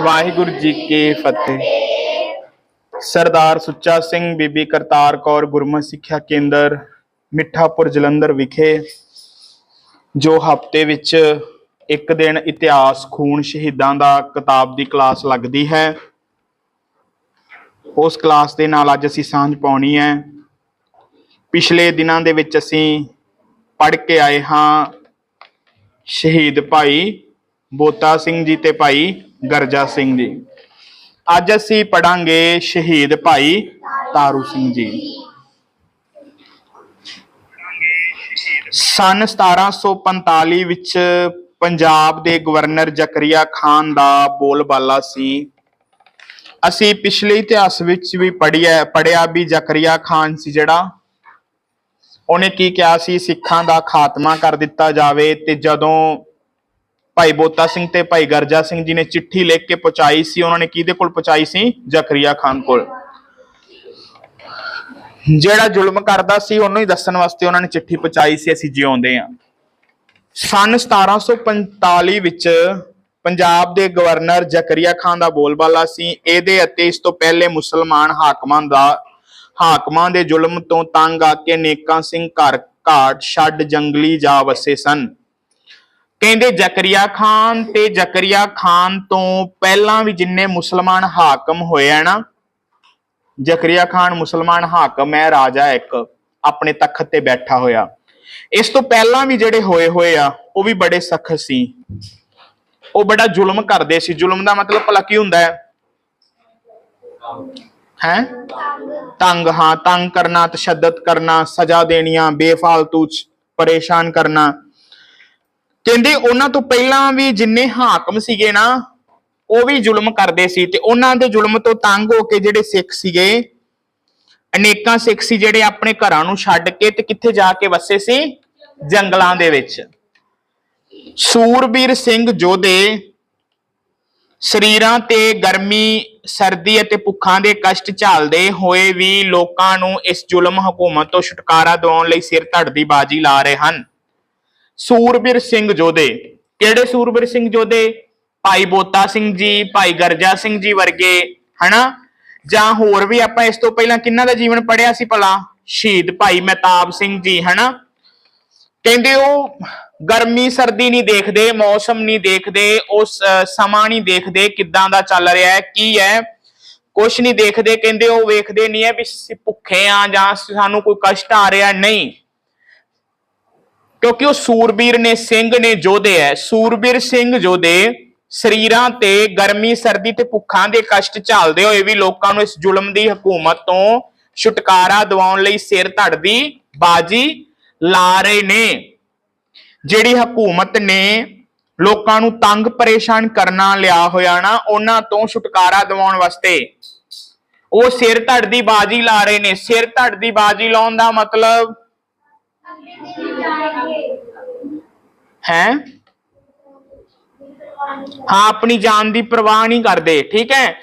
ਵਾਹਿਗੁਰੂ ਜੀ ਕੀ ਫਤਿਹ। ਸਰਦਾਰ ਸੁੱਚਾ ਸਿੰਘ ਬੀਬੀ ਕਰਤਾਰ ਕੌਰ ਗੁਰਮਤ ਸਿੱਖਿਆ ਕੇਂਦਰ, ਮਿੱਠਾਪੁਰ ਜਲੰਧਰ ਵਿਖੇ, ਜੋ ਹਫ਼ਤੇ ਵਿੱਚ ਇੱਕ ਦਿਨ ਇਤਿਹਾਸ ਖੂਨ ਸ਼ਹੀਦਾਂ ਦਾ ਕਿਤਾਬ ਦੀ ਕਲਾਸ ਲੱਗਦੀ ਹੈ। ਉਸ ਕਲਾਸ ਦੇ ਨਾਲ ਅੱਜ ਅਸੀਂ ਸਾਂਝ ਪਾਉਣੀ ਹੈ। ਪਿਛਲੇ ਦਿਨਾਂ ਦੇ ਵਿੱਚ ਅਸੀਂ ਪੜ੍ਹ ਕੇ ਆਏ ਹਾਂ ਸ਼ਹੀਦ ਭਾਈ ਬੋਤਾ ਸਿੰਘ ਜੀ ਤੇ ਭਾਈ ਗਰਜਾ ਸਿੰਘ ਜੀ। ਅੱਜ ਅਸੀਂ ਪੜਾਂਗੇ ਸ਼ਹੀਦ ਭਾਈ ਤਾਰੂ ਸਿੰਘ ਜੀ। ਸਨ 1745 ਵਿੱਚ ਪੰਜਾਬ ਦੇ ਗਵਰਨਰ ਜ਼ਕਰੀਆ ਖਾਨ ਦਾ ਬੋਲਬਾਲਾ ਸੀ। ਅਸੀਂ ਪਿਛਲੇ ਇਤਿਹਾਸ ਵਿੱਚ ਵੀ ਪੜਿਆ ਪੜਿਆ ਵੀ ਜ਼ਕਰੀਆ ਖਾਨ ਸੀ ਜਿਹੜਾ। ਉਹਨੇ ਕੀ ਕਿਹਾ ਸੀ? ਸਿੱਖਾਂ ਦਾ ਖਾਤਮਾ ਕਰ ਦਿੱਤਾ ਜਾਵੇ ਤੇ ਜਦੋਂ ਭਾਈ ਬੋਤਾ ਸਿੰਘ ਤੇ ਭਾਈ ਗਰਜਾ ਸਿੰਘ ਜੀ ਨੇ ਚਿੱਠੀ ਲਿਖ ਕੇ ਪਹੁੰਚਾਈ ਸੀ। ਉਹਨਾਂ ਨੇ ਕਿਹਦੇ ਕੋਲ ਪਹੁੰਚਾਈ ਸੀ? ਜ਼ਕਰੀਆ ਖਾਨ ਕੋਲ। ਜਿਹੜਾ ਜ਼ੁਲਮ ਕਰਦਾ ਸੀ, ਉਹਨੂੰ ਹੀ ਦੱਸਣ ਵਾਸਤੇ ਉਹਨਾਂ ਨੇ ਚਿੱਠੀ ਪਹੁੰਚਾਈ ਸੀ। ਅਸੀਂ ਜਿਉਂਦੇ ਆ ਸਨ 1745 ਵਿੱਚ ਪੰਜਾਬ ਦੇ ਗਵਰਨਰ ਜ਼ਕਰੀਆ ਖਾਨ ਦਾ ਬੋਲਬਾਲਾ ਸੀ। ਇਹਦੇ ਅਤੇ ਇਸ ਤੋਂ ਪਹਿਲੇ ਮੁਸਲਮਾਨ ਹਾਕਮਾਂ ਦਾ, ਹਾਕਮਾਂ ਦੇ ਜ਼ੁਲਮ ਤੋਂ ਤੰਗ ਆ ਕੇ ਨੇਕਾਂ ਸਿੰਘ ਘਰ ਘਾਟ ਛੱਡ ਜੰਗਲੀ ਜਾ ਵਸੇ ਸਨ। ਕਹਿੰਦੇ, ਜ਼ਕਰੀਆ ਖਾਨ ਤੇ ਜ਼ਕਰੀਆ ਖਾਨ ਤੋਂ ਪਹਿਲਾਂ ਵੀ ਜਿੰਨੇ ਮੁਸਲਮਾਨ ਹਾਕਮ ਹੋਏ ਆ ਨਾ, ਜ਼ਕਰੀਆ ਖਾਨ ਮੁਸਲਮਾਨ ਹਾਕਮ ਹੈ, ਰਾਜਾ ਇੱਕ, ਆਪਣੇ ਤਖਤ ਤੇ ਬੈਠਾ ਹੋਇਆ। ਇਸ ਤੋਂ ਪਹਿਲਾਂ ਵੀ ਜਿਹੜੇ ਹੋਏ ਹੋਏ ਆ, ਉਹ ਵੀ ਬੜੇ ਸਖਤ ਸੀ। ਉਹ ਬੜਾ ਜ਼ੁਲਮ ਕਰਦੇ ਸੀ। ਜ਼ੁਲਮ ਦਾ ਮਤਲਬ ਭਲਾ ਕੀ ਹੁੰਦਾ ਹੈ? ਹੈ? ਤੰਗ, ਹਾਂ, ਤੰਗ ਕਰਨਾ, ਤਸ਼ੱਦਦ ਕਰਨਾ, ਸਜ਼ਾ ਦੇਣੀਆਂ, ਬੇਫਾਲਤੂ ਪਰੇਸ਼ਾਨ ਕਰਨਾ। ਕਹਿੰਦੇ ਉਹਨਾਂ ਤੋਂ ਪਹਿਲਾਂ ਵੀ ਜਿੰਨੇ ਹਾਕਮ ਸੀਗੇ ਨਾ, ਉਹ ਵੀ ਜ਼ੁਲਮ ਕਰਦੇ ਸੀ ਤੇ ਉਹਨਾਂ ਦੇ ਜ਼ੁਲਮ ਤੋਂ ਤੰਗ ਹੋ ਕੇ ਜਿਹੜੇ ਸਿੱਖ ਸੀਗੇ, ਅਨੇਕਾਂ ਸਿੱਖ ਸੀ ਜਿਹੜੇ ਆਪਣੇ ਘਰਾਂ ਨੂੰ ਛੱਡ ਕੇ ਤੇ ਕਿੱਥੇ ਜਾ ਕੇ ਵਸੇ ਸੀ? ਜੰਗਲਾਂ ਦੇ ਵਿੱਚ। ਸੂਰਬੀਰ ਸਿੰਘ ਜੋਧੇ ਸਰੀਰਾਂ ਤੇ ਗਰਮੀ, ਸਰਦੀ ਅਤੇ ਭੁੱਖਾਂ ਦੇ ਕਸ਼ਟ ਝੱਲਦੇ ਹੋਏ ਵੀ ਲੋਕਾਂ ਨੂੰ ਇਸ ਜ਼ੁਲਮ ਹਕੂਮਤ ਤੋਂ ਛੁਟਕਾਰਾ ਦਿਵਾਉਣ ਲਈ ਸਿਰ ਧੜ ਦੀ ਬਾਜੀ ਲਾ ਰਹੇ ਹਨ। ਸੂਰਬੀਰ ਸਿੰਘ ਜੋਧੇ। ਕਿਹੜੇ ਸੂਰਬੀਰ ਸਿੰਘ ਜੋਧੇ? ਭਾਈ ਬੋਤਾ ਸਿੰਘ ਜੀ, ਭਾਈ ਗਰਜਾ ਸਿੰਘ ਜੀ ਵਰਗੇ, ਹਨਾ? ਜਾਂ ਹੋਰ ਵੀ ਆਪਾਂ ਇਸ ਤੋਂ ਪਹਿਲਾਂ ਕਿੰਨਾ ਦਾ ਜੀਵਨ ਪੜਿਆ ਸੀ ਭਲਾ? ਸ਼ਹੀਦ ਭਾਈ ਮਹਿਤਾਬ ਸਿੰਘ ਜੀ, ਹਨਾ? ਕਹਿੰਦੇ ਉਹ ਗਰਮੀ, ਸਰਦੀ ਨਹੀਂ ਦੇਖਦੇ, ਮੌਸਮ ਨਹੀਂ ਦੇਖਦੇ, ਉਸ ਸਮਾਂ ਨਹੀਂ ਦੇਖਦੇ ਕਿੱਦਾਂ ਦਾ ਚੱਲ ਰਿਹਾ ਹੈ, ਕੀ ਹੈ? ਕੁਛ ਨਹੀਂ ਦੇਖਦੇ, ਕਹਿੰਦੇ ਉਹ ਵੇਖਦੇ ਨਹੀਂ ਹੈ ਵੀ ਭੁੱਖੇ ਆ ਜਾਂ ਸਾਨੂੰ ਕੋਈ ਕਸ਼ਟ ਆ ਰਿਹਾ, ਨਹੀਂ। ਕਿਉਂਕਿ ਉਹ ਸੂਰਬੀਰ ਨੇ, ਸਿੰਘ ਨੇ ਜੋਧੇ ਹੈ, ਸੂਰਬੀਰ ਸਿੰਘ ਜੋਧੇ ਸਰੀਰਾਂ ਤੇ ਗਰਮੀ, ਸਰਦੀ ਤੇ ਭੁੱਖਾਂ ਦੇ ਕਸ਼ਟ ਝੱਲਦੇ ਹੋਏ ਵੀ ਲੋਕਾਂ ਨੂੰ ਇਸ ਜ਼ੁਲਮ ਦੀ ਹਕੂਮਤ ਤੋਂ ਛੁਟਕਾਰਾ ਦਿਵਾਉਣ ਲਈ ਸਿਰ ਧੜ ਦੀ ਬਾਜੀ ਲਾ ਰਹੇ ਨੇ। ਜਿਹੜੀ ਹਕੂਮਤ ਨੇ ਲੋਕਾਂ ਨੂੰ ਤੰਗ ਪਰੇਸ਼ਾਨ ਕਰਨਾ ਲਿਆ ਹੋਇਆ ਨਾ, ਉਹਨਾਂ ਤੋਂ ਛੁਟਕਾਰਾ ਦਿਵਾਉਣ ਵਾਸਤੇ ਉਹ ਸਿਰ ਧੜ ਦੀ ਬਾਜੀ ਲਾ ਰਹੇ ਨੇ। ਸਿਰ ਧੜ ਦੀ ਬਾਜੀ ਲਾਉਣ ਦਾ ਮਤਲਬ ਹੈ? ਹਾਂ, ਆਪਣੀ ਜਾਨ ਦੀ ਪਰਵਾਹ ਨਹੀਂ ਕਰਦੇ, ਠੀਕ ਹੈ?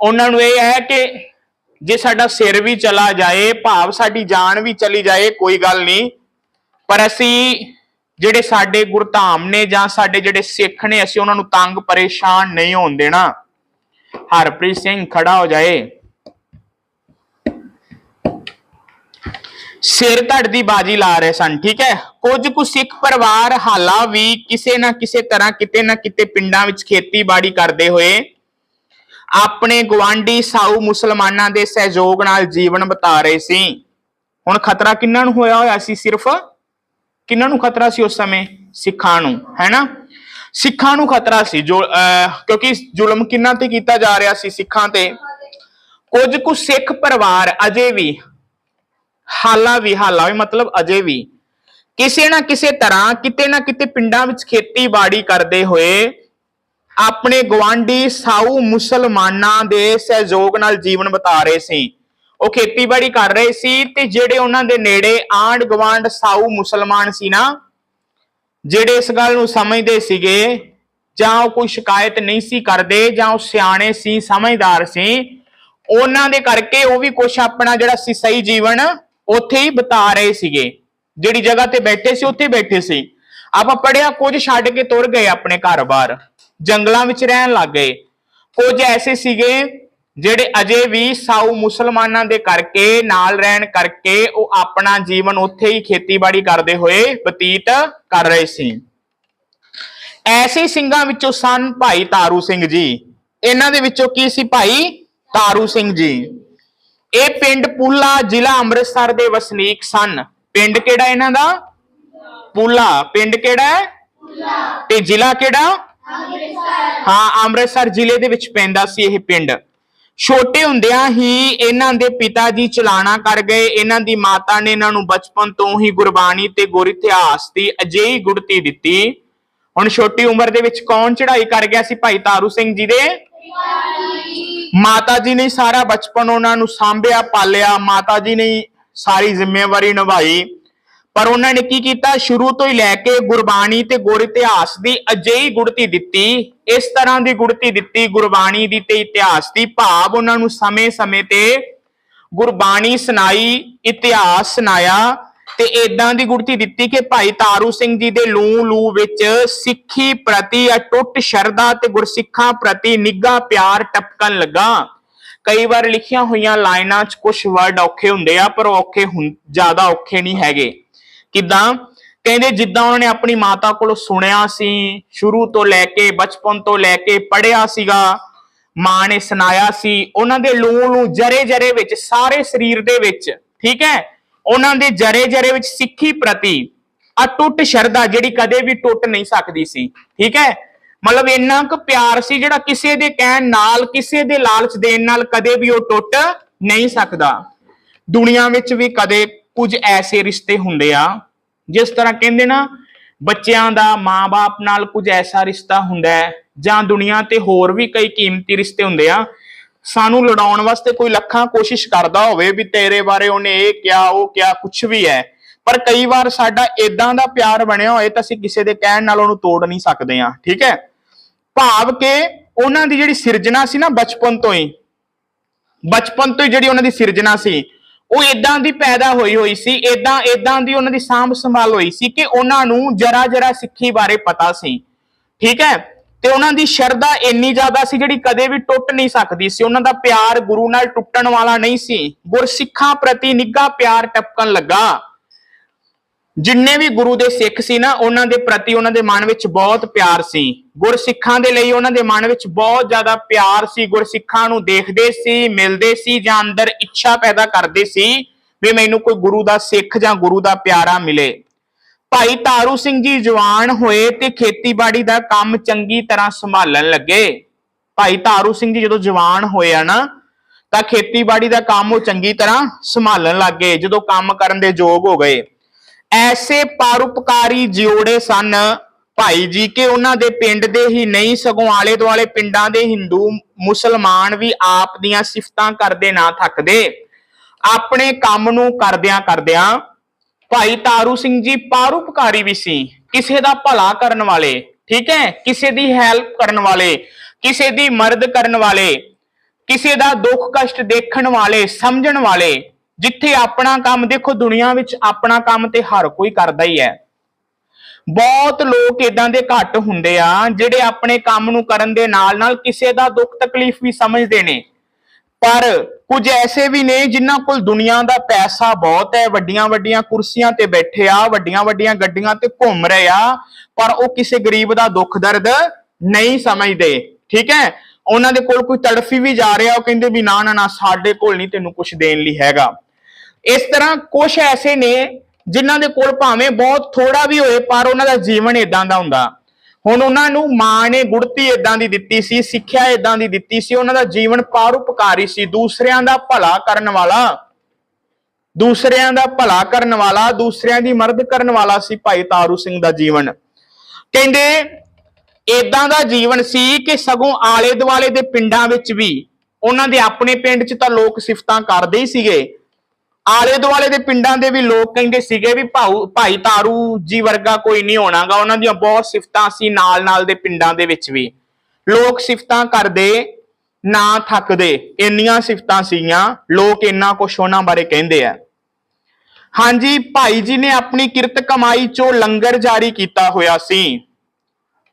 ਉਹਨਾਂ ਨੂੰ ਇਹ ਹੈ ਕਿ ਜੇ ਸਾਡਾ ਸਿਰ ਵੀ ਚਲਾ ਜਾਏ, ਭਾਵ ਸਾਡੀ ਜਾਨ ਵੀ ਚਲੀ ਜਾਏ, ਕੋਈ ਗੱਲ ਨਹੀਂ। ਪਰ ਅਸੀਂ ਜਿਹੜੇ ਸਾਡੇ ਗੁਰਧਾਮ ਨੇ ਜਾਂ ਸਾਡੇ ਜਿਹੜੇ ਸਿੱਖ ਨੇ, ਅਸੀਂ ਉਹਨਾਂ ਨੂੰ ਤੰਗ ਪਰੇਸ਼ਾਨ ਨਹੀਂ ਹੋਣ ਦੇਣਾ। ਹਰਪ੍ਰੀਤ ਸਿੰਘ ਖੜਾ ਹੋ ਜਾਏ। ਸਿਰ ਧੜ ਦੀ ਬਾਜੀ ਲਾ ਰਹੇ ਸਨ ਠੀਕ ਹੈ? ਕੁਝ ਕੁ ਸਿੱਖ ਪਰਿਵਾਰ ਹਾਲਾ ਵੀ ਕਿਸੇ ਨਾ ਕਿਸੇ ਤਰ੍ਹਾਂ ਕਿਤੇ ਨਾ ਕਿਤੇ ਪਿੰਡਾਂ ਵਿੱਚ ਖੇਤੀਬਾੜੀ ਕਰਦੇ ਹੋਏ ਆਪਣੇ ਗਵਾਂਢੀ ਸਾਊ ਮੁਸਲਮਾਨਾਂ ਦੇ ਸਹਿਯੋਗ ਨਾਲ ਜੀਵਨ ਬਿਤਾ ਰਹੇ ਸੀ। ਹੁਣ ਖਤਰਾ ਕਿੰਨਾਂ ਨੂੰ ਹੋਇਆ ਹੋਇਆ ਸੀ ਸਿਰਫ? ਕਿੰਨਾਂ ਨੂੰ ਖਤਰਾ ਸੀ ਉਸ ਸਮੇਂ? ਸਿੱਖਾਂ ਨੂੰ ਹੈਨਾ ਸਿੱਖਾਂ ਨੂੰ ਖਤਰਾ ਸੀ ਜੋ ਅਹ, ਕਿਉਂਕਿ ਜ਼ੁਲਮ ਕਿੰਨਾਂ ਤੇ ਕੀਤਾ ਜਾ ਰਿਹਾ ਸੀ ਸਿੱਖਾਂ ਤੇ? ਕੁਝ ਕੁ ਸਿੱਖ ਪਰਿਵਾਰ ਅਜੇ ਵੀ ਹਾਲਾ ਵੀ ਹਾਲਾ ਵੀ, ਮਤਲਬ ਅਜੇ ਵੀ। ਕਿਸੇ ਨਾ ਕਿਸੇ ਤਰ੍ਹਾਂ ਕਿਤੇ ਨਾ ਕਿਤੇ ਪਿੰਡਾਂ ਵਿੱਚ ਖੇਤੀਬਾੜੀ ਕਰਦੇ ਹੋਏ ਆਪਣੇ ਗਵਾਂਢੀ ਸਾਊ ਮੁਸਲਮਾਨਾਂ ਦੇ ਸਹਿਯੋਗ ਨਾਲ ਜੀਵਨ ਬਿਤਾ ਰਹੇ ਸੀ। ਉਹ ਖੇਤੀਬਾੜੀ ਕਰ ਰਹੇ ਸੀ ਤੇ ਜਿਹੜੇ ਉਹਨਾਂ ਦੇ ਨੇੜੇ ਆਂਡ ਗਵਾਂਡ ਸਾਊ ਮੁਸਲਮਾਨ ਸੀ ਨਾ, ਜਿਹੜੇ ਇਸ ਗੱਲ ਨੂੰ ਸਮਝਦੇ ਸੀਗੇ, ਜਾਂ ਉਹ ਕੋਈ ਸ਼ਿਕਾਇਤ ਨਹੀਂ ਸੀ ਕਰਦੇ, ਜਾਂ ਉਹ ਸਿਆਣੇ ਸੀ, ਸਮਝਦਾਰ ਸੀ, ਉਹਨਾਂ ਦੇ ਕਰਕੇ ਉਹ ਵੀ ਕੁਛ ਆਪਣਾ ਜਿਹੜਾ ਸੀ ਸਹੀ ਜੀਵਨ ਉੱਥੇ ਹੀ ਬਿਤਾ ਰਹੇ ਸੀਗੇ। ਜਿਹੜੀ ਜਗ੍ਹਾ ਤੇ ਬੈਠੇ ਸੀ, ਉੱਥੇ ਬੈਠੇ ਸੀ। ਆਪਾਂ ਪੜਿਆ ਕੁਝ ਛੱਡ ਕੇ ਤੁਰ ਗਏ ਆਪਣੇ ਘਰ-ਬਾਰ। ਜੰਗਲਾਂ ਵਿੱਚ ਰਹਿਣ ਲੱਗ ਗਏ। ਕੁਝ ਐਸੇ ਸੀਗੇ ਜਿਹੜੇ ਅਜੇ ਵੀ ਸਾਊ ਮੁਸਲਮਾਨਾਂ ਦੇ ਕਰਕੇ, ਨਾਲ ਰਹਿਣ ਕਰਕੇ, ਉਹ ਆਪਣਾ ਜੀਵਨ ਉੱਥੇ ਹੀ ਖੇਤੀਬਾੜੀ ਕਰਦੇ ਹੋਏ ਬਤੀਤ ਕਰ ਰਹੇ ਸੀ। ਐਸੇ ਸਿੰਘਾਂ ਵਿੱਚੋਂ ਸਨ ਭਾਈ ਤਾਰੂ ਸਿੰਘ ਜੀ। ਇਹਨਾਂ ਦੇ ਵਿੱਚੋਂ ਕੀ ਸੀ ਭਾਈ? ਤਾਰੂ ਸਿੰਘ ਜੀ। ਇਹ ਪਿੰਡ ਪੂਲਾ ਜ਼ਿਲ੍ਹਾ ਅੰਮ੍ਰਿਤਸਰ ਦੇ ਵਸਨੀਕ ਸਨ। ਪਿੰਡ ਕਿਹੜਾ ਇਹਨਾਂ ਦਾ? ਪੂਲਾ। ਪਿੰਡ ਕਿਹੜਾ ਹੈ? ਤੇ ਜ਼ਿਲ੍ਹਾ ਕਿਹੜਾ? ਹਾਂ ਅੰਮ੍ਰਿਤਸਰ ਜ਼ਿਲ੍ਹੇ ਦੇ ਵਿੱਚ ਪੈਂਦਾ ਸੀ ਇਹ ਪਿੰਡ। ਛੋਟੇ ਹੁੰਦਿਆਂ ਹੀ ਇਹਨਾਂ ਦੇ ਪਿਤਾ ਜੀ ਚਲਾਣਾ ਕਰ ਗਏ। ਇਹਨਾਂ ਦੀ ਮਾਤਾ ਨੇ ਇਹਨਾਂ ਨੂੰ ਬਚਪਨ ਤੋਂ ਹੀ ਗੁਰਬਾਣੀ ਤੇ ਗੁਰ ਇਤਿਹਾਸ ਦੀ ਅਜਿਹੀ ਗੁੜਤੀ ਦਿੱਤੀ। ਹੁਣ ਛੋਟੀ ਉਮਰ ਦੇ ਵਿੱਚ ਕੌਣ ਚੜ੍ਹਾਈ ਕਰ ਗਿਆ ਸੀ ਭਾਈ ਤਾਰੂ ਸਿੰਘ ਜੀ ਦੇ? ਮਾਤਾ ਜੀ ਨੇ ਸਾਰਾ ਬਚਪਨ ਉਹਨਾਂ ਨੂੰ ਸਾਂਭਿਆ, ਪਾਲਿਆ, ਮਾਤਾ ਜੀ ਨੇ ਸਾਰੀ ਜ਼ਿੰਮੇਵਾਰੀ ਨਿਭਾਈ। ਪਰ ਉਹਨਾਂ ਨੇ ਕੀ ਕੀਤਾ? ਸ਼ੁਰੂ ਤੋਂ ਹੀ ਲੈ ਕੇ ਗੁਰਬਾਣੀ ਤੇ ਗੁਰ ਇਤਿਹਾਸ ਦੀ ਅਜਿਹੀ ਗੁੜਤੀ ਦਿੱਤੀ, ਇਸ ਤਰ੍ਹਾਂ ਦੀ ਗੁੜਤੀ ਦਿੱਤੀ, ਗੁਰਬਾਣੀ ਦੀ ਤੇ ਇਤਿਹਾਸ ਦੀ ਭਾਵ ਉਹਨਾਂ ਨੂੰ ਸਮੇਂ-ਸਮੇਂ ਤੇ ਗੁਰਬਾਣੀ ਸੁਣਾਈ, ਇਤਿਹਾਸ ਸੁਣਾਇਆ। ਤੇ ਇਦਾਂ ਦੀ ਗੁੜਤੀ ਦਿੱਤੀ ਕਿ ਭਾਈ ਤਾਰੂ ਸਿੰਘ ਜੀ ਦੇ ਲੂ ਲੂ ਵਿੱਚ ਸਿੱਖੀ ਪ੍ਰਤੀ ਅਟੁੱਟ ਸ਼ਰਧਾ ਤੇ ਗੁਰਸਿੱਖਾਂ ਪ੍ਰਤੀ ਨਿੱਘਾ ਪਿਆਰ ਟਪਕਣ ਲੱਗਾ। ਕਈ ਵਾਰ ਲਿਖੀਆਂ ਹੋਈਆਂ ਲਾਈਨਾਂ 'ਚ ਕੁਝ ਵਰਡ ਔਖੇ ਹੁੰਦੇ ਆ, ਪਰ ਔਖੇ ਜ਼ਿਆਦਾ ਔਖੇ ਨਹੀਂ ਹੈਗੇ। ਕਿਦਾਂ? ਕਹਿੰਦੇ ਜਿੱਦਾਂ ਉਹਨਾਂ ਨੇ ਆਪਣੀ ਮਾਤਾ ਕੋਲੋਂ ਸੁਣਿਆ ਸੀ, ਸ਼ੁਰੂ ਤੋਂ ਲੈ ਕੇ, ਬਚਪਨ ਤੋਂ ਲੈ ਕੇ ਪੜਿਆ ਸੀਗਾ, ਮਾਂ ਨੇ ਸੁਣਾਇਆ ਸੀ, ਉਹਨਾਂ ਦੇ ਲੂ ਨੂੰ ਜਰੇ ਜਰੇ ਵਿੱਚ, ਸਾਰੇ ਸਰੀਰ ਦੇ ਵਿੱਚ। ਠੀਕ ਹੈ? ਉਹਨਾਂ ਦੇ ਜਰੇ ਜਰੇ ਵਿੱਚ ਸਿੱਖੀ ਪ੍ਰਤੀ ਅਟੁੱਟ ਸ਼ਰਧਾ ਜਿਹੜੀ ਕਦੇ ਵੀ ਟੁੱਟ ਨਹੀਂ ਸਕਦੀ ਸੀ, ਠੀਕ ਹੈ? ਮਤਲਬ ਇੰਨਾ ਕੁ ਪਿਆਰ ਸੀ ਜਿਹੜਾ ਕਿਸੇ ਦੇ ਕਹਿਣ ਨਾਲ, ਕਿਸੇ ਦੇ ਲਾਲਚ ਦੇਣ ਨਾਲ ਕਦੇ ਵੀ ਉਹ ਟੁੱਟ ਨਹੀਂ ਸਕਦਾ। ਦੁਨੀਆ ਵਿੱਚ ਵੀ ਕਦੇ ਕੁਝ ਐਸੇ ਰਿਸ਼ਤੇ ਹੁੰਦੇ ਆ, ਜਿਸ ਤਰ੍ਹਾਂ ਕਹਿੰਦੇ ਨਾ, ਬੱਚਿਆਂ ਦਾ ਮਾਂ-ਬਾਪ ਨਾਲ ਕੁਝ ਐਸਾ ਰਿਸ਼ਤਾ ਹੁੰਦਾ ਹੈ ਜਾਂ ਦੁਨੀਆ ਤੇ ਹੋਰ ਵੀ ਕਈ ਕੀਮਤੀ ਰਿਸ਼ਤੇ ਹੁੰਦੇ ਆ ਸਾਨੂੰ ਲੜਾਉਣ ਵਾਸਤੇ ਕੋਈ ਲੱਖਾਂ ਕੋਸ਼ਿਸ਼ ਕਰਦਾ ਹੋਵੇ ਵੀ ਤੇਰੇ ਬਾਰੇ ਉਹਨੇ ਇਹ ਕਿਹਾ, ਉਹ ਕਿਹਾ ਕੁਝ ਵੀ ਹੈ। ਪਰ ਕਈ ਵਾਰ ਸਾਡਾ ਇਦਾਂ ਦਾ ਪਿਆਰ ਬਣਿਆ ਹੋਏ ਤਾਂ ਅਸੀਂ ਕਿਸੇ ਦੇ ਕਹਿਣ ਨਾਲ ਉਹਨੂੰ ਤੋੜ ਨਹੀਂ ਸਕਦੇ ਆ ਠੀਕ ਹੈ? ਭਾਵ ਕਿ ਉਹਨਾਂ ਦੀ ਜਿਹੜੀ ਸਿਰਜਣਾ ਸੀ ਨਾ ਬਚਪਨ ਤੋਂ ਹੀ, ਬਚਪਨ ਤੋਂ ਹੀ ਜਿਹੜੀ ਉਹਨਾਂ ਦੀ ਸਿਰਜਣਾ ਸੀ, ਉਹ ਇਦਾਂ ਦੀ ਪੈਦਾ ਹੋਈ ਹੋਈ ਸੀ ਇਦਾਂ ਇਦਾਂ ਦੀ ਉਹਨਾਂ ਦੀ ਸਾਂਭ ਸੰਭਾਲ ਹੋਈ ਸੀ ਕਿ ਉਹਨਾਂ ਨੂੰ ਜਰਾ ਜਰਾ ਸਿੱਖੀ ਬਾਰੇ ਪਤਾ ਸੀ, ਠੀਕ ਹੈ? ਤੇ ਉਹਨਾਂ ਦੀ ਸ਼ਰਧਾ ਇੰਨੀ ਜ਼ਿਆਦਾ ਸੀ ਜਿਹੜੀ ਕਦੇ ਵੀ ਟੁੱਟ ਨਹੀਂ ਸਕਦੀ ਸੀ। ਉਹਨਾਂ ਦਾ ਪਿਆਰ ਗੁਰੂ ਨਾਲ ਟੁੱਟਣ ਵਾਲਾ ਨਹੀਂ ਸੀ। ਗੁਰਸਿੱਖਾਂ ਪ੍ਰਤੀ ਨਿੱਘਾ ਪਿਆਰ ਟਪਕਣ ਲੱਗਾ। ਜਿੰਨੇ ਵੀ ਗੁਰੂ ਦੇ ਸਿੱਖ ਸੀ ਨਾ, ਉਹਨਾਂ ਦੇ ਪ੍ਰਤੀ ਉਹਨਾਂ ਦੇ ਮਨ ਵਿੱਚ ਬਹੁਤ ਪਿਆਰ ਸੀ। ਗੁਰਸਿੱਖਾਂ ਦੇ ਲਈ ਉਹਨਾਂ ਦੇ ਮਨ ਵਿੱਚ ਬਹੁਤ ਜ਼ਿਆਦਾ ਪਿਆਰ ਸੀ। ਗੁਰਸਿੱਖਾਂ ਨੂੰ ਦੇਖਦੇ ਸੀ, ਮਿਲਦੇ ਸੀ ਜਾਂ ਅੰਦਰ ਇੱਛਾ ਪੈਦਾ ਕਰਦੇ ਸੀ ਵੀ ਮੈਨੂੰ ਕੋਈ ਗੁਰੂ ਦਾ ਸਿੱਖ ਜਾਂ ਗੁਰੂ ਦਾ ਪਿਆਰਾ ਮਿਲੇ। ਭਾਈ ਤਾਰੂ ਸਿੰਘ ਜੀ ਜਵਾਨ ਹੋਏ ਤੇ ਖੇਤੀਬਾੜੀ ਦਾ ਕੰਮ ਚੰਗੀ ਤਰ੍ਹਾਂ ਸੰਭਾਲਣ ਲੱਗੇ। ਭਾਈ ਤਾਰੂ ਸਿੰਘ ਜੀ ਜਦੋਂ ਜਵਾਨ ਹੋਏ ਆ ਨਾ, ਤਾਂ ਖੇਤੀਬਾੜੀ ਦਾ ਕੰਮ ਉਹ ਚੰਗੀ ਤਰ੍ਹਾਂ ਸੰਭਾਲਣ ਲੱਗੇ, ਜਦੋਂ ਕੰਮ ਕਰਨ ਦੇ ਯੋਗ ਹੋ ਗਏ। ਐਸੇ ਪਰਉਪਕਾਰੀ ਜਿਉੜੇ ਸਨ ਭਾਈ ਜੀ ਕਿ ਉਹਨਾਂ ਦੇ ਪਿੰਡ ਦੇ ਹੀ ਨਹੀਂ, ਸਗੋਂ ਆਲੇ ਦੁਆਲੇ ਪਿੰਡਾਂ ਦੇ ਹਿੰਦੂ, ਮੁਸਲਮਾਨ ਵੀ ਆਪ ਦੀਆਂ ਸਿਫਤਾਂ ਕਰਦੇ ਨਾ ਥੱਕਦੇ। ਆਪਣੇ ਕੰਮ ਨੂੰ ਕਰਦਿਆਂ ਕਰਦਿਆਂ ਭਾਈ ਤਾਰੂ ਸਿੰਘ ਜੀ ਪਰਉਪਕਾਰੀ ਵੀ ਸੀ। ਕਿਸੇ ਦਾ ਭਲਾ ਕਰਨ ਵਾਲੇ, ਠੀਕ ਹੈ? ਕਿਸੇ ਦੀ ਹੈਲਪ ਕਰਨ ਵਾਲੇ, ਕਿਸੇ ਦੀ ਮਦਦ ਕਰਨ ਵਾਲੇ, ਕਿਸੇ ਦਾ ਦੁੱਖ ਕਸ਼ਟ ਦੇਖਣ ਵਾਲੇ, ਸਮਝਣ ਵਾਲੇ, ਜਿੱਥੇ ਆਪਣਾ ਕੰਮ ਦੇਖੋ ਦੁਨੀਆ ਵਿੱਚ ਆਪਣਾ ਕੰਮ ਤੇ ਹਰ ਕੋਈ ਕਰਦਾ ਹੀ ਹੈ। ਬਹੁਤ ਲੋਕ ਇਦਾਂ ਦੇ ਘੱਟ ਹੁੰਦੇ ਆ, ਜਿਹੜੇ ਆਪਣੇ ਕੰਮ ਨੂੰ ਕਰਨ ਦੇ ਨਾਲ ਨਾਲ ਕਿਸੇ ਦਾ ਦੁੱਖ ਤਕਲੀਫ ਵੀ ਸਮਝਦੇ ਨੇ। ਪਰ ਕੁਝ ਐਸੇ ਵੀ ਨੇ ਜਿਨ੍ਹਾਂ ਕੋਲ ਦੁਨੀਆ ਦਾ ਪੈਸਾ ਬਹੁਤ ਹੈ, ਵੱਡੀਆਂ ਵੱਡੀਆਂ ਕੁਰਸੀਆਂ ਤੇ ਬੈਠੇ ਆ, ਵੱਡੀਆਂ ਵੱਡੀਆਂ ਗੱਡੀਆਂ ਤੇ ਘੁੰਮ ਰਹੇ ਆ, ਪਰ ਉਹ ਕਿਸੇ ਗਰੀਬ ਦਾ ਦੁੱਖ ਦਰਦ ਨਹੀਂ ਸਮਝਦੇ। ਠੀਕ ਹੈ? ਉਹਨਾਂ ਦੇ ਕੋਲ ਕੋਈ ਤੜਫੀ ਵੀ ਜਾ ਰਿਹਾ, ਉਹ ਕਹਿੰਦੇ ਵੀ ਨਾ ਨਾ ਨਾ, ਸਾਡੇ ਕੋਲ ਨਹੀਂ ਤੈਨੂੰ ਕੁਝ ਦੇਣ ਲਈ ਹੈਗਾ। ਇਸ ਤਰ੍ਹਾਂ ਕੁਝ ਐਸੇ ਨੇ ਜਿਨ੍ਹਾਂ ਦੇ ਕੋਲ ਭਾਵੇਂ ਬਹੁਤ ਥੋੜਾ ਵੀ ਹੋਏ, ਪਰ ਉਹਨਾਂ ਦਾ ਜੀਵਨ ਇਦਾਂ ਦਾ ਹੁੰਦਾ। ਹੁਣ ਉਹਨਾਂ ਨੂੰ ਮਾਂ ਨੇ ਗੁੜਤੀ ਇਦਾਂ ਦੀ ਦਿੱਤੀ ਸੀ, ਸਿੱਖਿਆ ਇਦਾਂ ਦੀ ਦਿੱਤੀ ਸੀ, ਉਹਨਾਂ ਦਾ ਜੀਵਨ ਪਰਉਪਕਾਰੀ ਸੀ, ਦੂਸਰਿਆਂ ਦਾ ਭਲਾ ਕਰਨ ਵਾਲਾ। ਦੂਸਰਿਆਂ ਦਾ ਭਲਾ ਕਰਨ ਵਾਲਾ, ਦੂਸਰਿਆਂ ਦੀ ਮਦਦ ਕਰਨ ਵਾਲਾ ਸੀ ਭਾਈ ਤਾਰੂ ਸਿੰਘ ਦਾ ਜੀਵਨ। ਕਹਿੰਦੇ ਇਦਾਂ ਦਾ ਜੀਵਨ ਸੀ ਕਿ ਸਗੋਂ ਆਲੇ ਦੁਆਲੇ ਦੇ ਪਿੰਡਾਂ ਵਿੱਚ ਵੀ, ਉਹਨਾਂ ਦੇ ਆਪਣੇ ਪਿੰਡ 'ਚ ਤਾਂ ਲੋਕ ਸਿਫਤਾਂ ਕਰਦੇ ਹੀ ਸੀਗੇ। ਆਲੇ ਦੁਆਲੇ ਦੇ ਪਿੰਡਾਂ ਦੇ ਵੀ ਲੋਕ ਕਹਿੰਦੇ ਸੀਗੇ ਵੀ ਭਾਊ, ਭਾਈ ਤਾਰੂ ਜੀ ਵਰਗਾ ਕੋਈ ਨਹੀਂ ਹੋਣਾਗਾ। ਉਹਨਾਂ ਦੀਆਂ ਬਹੁਤ ਸਿਫਤਾਂ ਸੀ ਨਾਲ ਨਾਲ ਦੇ ਪਿੰਡਾਂ ਦੇ ਵਿੱਚ ਵੀ। ਲੋਕ ਸਿਫਤਾਂ ਕਰਦੇ, ਨਾ ਥੱਕਦੇ। ਇੰਨੀਆਂ ਸਿਫਤਾਂ ਸੀਗੀਆਂ, ਲੋਕ ਇੰਨਾ ਕੁਛ ਉਹਨਾਂ ਬਾਰੇ ਕਹਿੰਦੇ ਆ। ਹਾਂਜੀ, ਭਾਈ ਜੀ ਨੇ ਆਪਣੀ ਕਿਰਤ ਕਮਾਈ ਚੋਂ ਲੰਗਰ ਜਾਰੀ ਕੀਤਾ ਹੋਇਆ ਸੀ।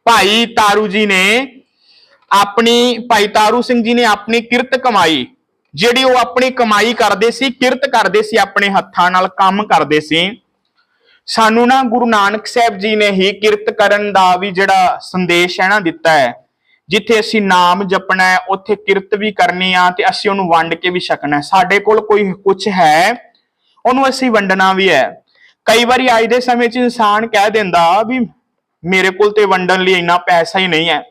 ਭਾਈ ਤਾਰੂ ਜੀ ਨੇ ਆਪਣੀ, ਭਾਈ ਤਾਰੂ ਸਿੰਘ ਜੀ ਨੇ ਆਪਣੀ ਕਿਰਤ ਕਮਾਈ ਜਿਹੜੀ ਉਹ ਆਪਣੀ ਕਮਾਈ ਕਰਦੇ ਸੀ, ਕਿਰਤ ਕਰਦੇ ਸੀ, ਆਪਣੇ ਹੱਥਾਂ ਨਾਲ ਕੰਮ ਕਰਦੇ ਸੀ। ਸਾਨੂੰ ਨਾ ਗੁਰੂ ਨਾਨਕ ਸਾਹਿਬ ਜੀ ਨੇ ਹੀ ਕਿਰਤ ਕਰਨ ਦਾ ਵੀ ਜਿਹੜਾ ਸੰਦੇਸ਼ ਹੈ ਨਾ ਦਿੱਤਾ ਹੈ। ਜਿੱਥੇ ਅਸੀਂ ਨਾਮ ਜਪਣਾ ਹੈ, ਉੱਥੇ ਕਿਰਤ ਵੀ ਕਰਨੀ ਆ ਤੇ ਅਸੀਂ ਉਹਨੂੰ ਵੰਡ ਕੇ ਵੀ ਛਕਣਾ ਸਾਡੇ ਕੋਲ ਕੋਈ ਕੁਝ ਹੈ, ਉਹਨੂੰ ਅਸੀਂ ਵੰਡਣਾ ਵੀ ਹੈ। ਕਈ ਵਾਰੀ ਅੱਜ ਦੇ ਸਮੇਂ 'ਚ ਇਨਸਾਨ ਕਹਿ ਦਿੰਦਾ ਵੀ ਮੇਰੇ ਕੋਲ ਤੇ ਵੰਡਣ ਲਈ ਇੰਨਾ ਪੈਸਾ ਹੀ ਨਹੀਂ ਹੈ।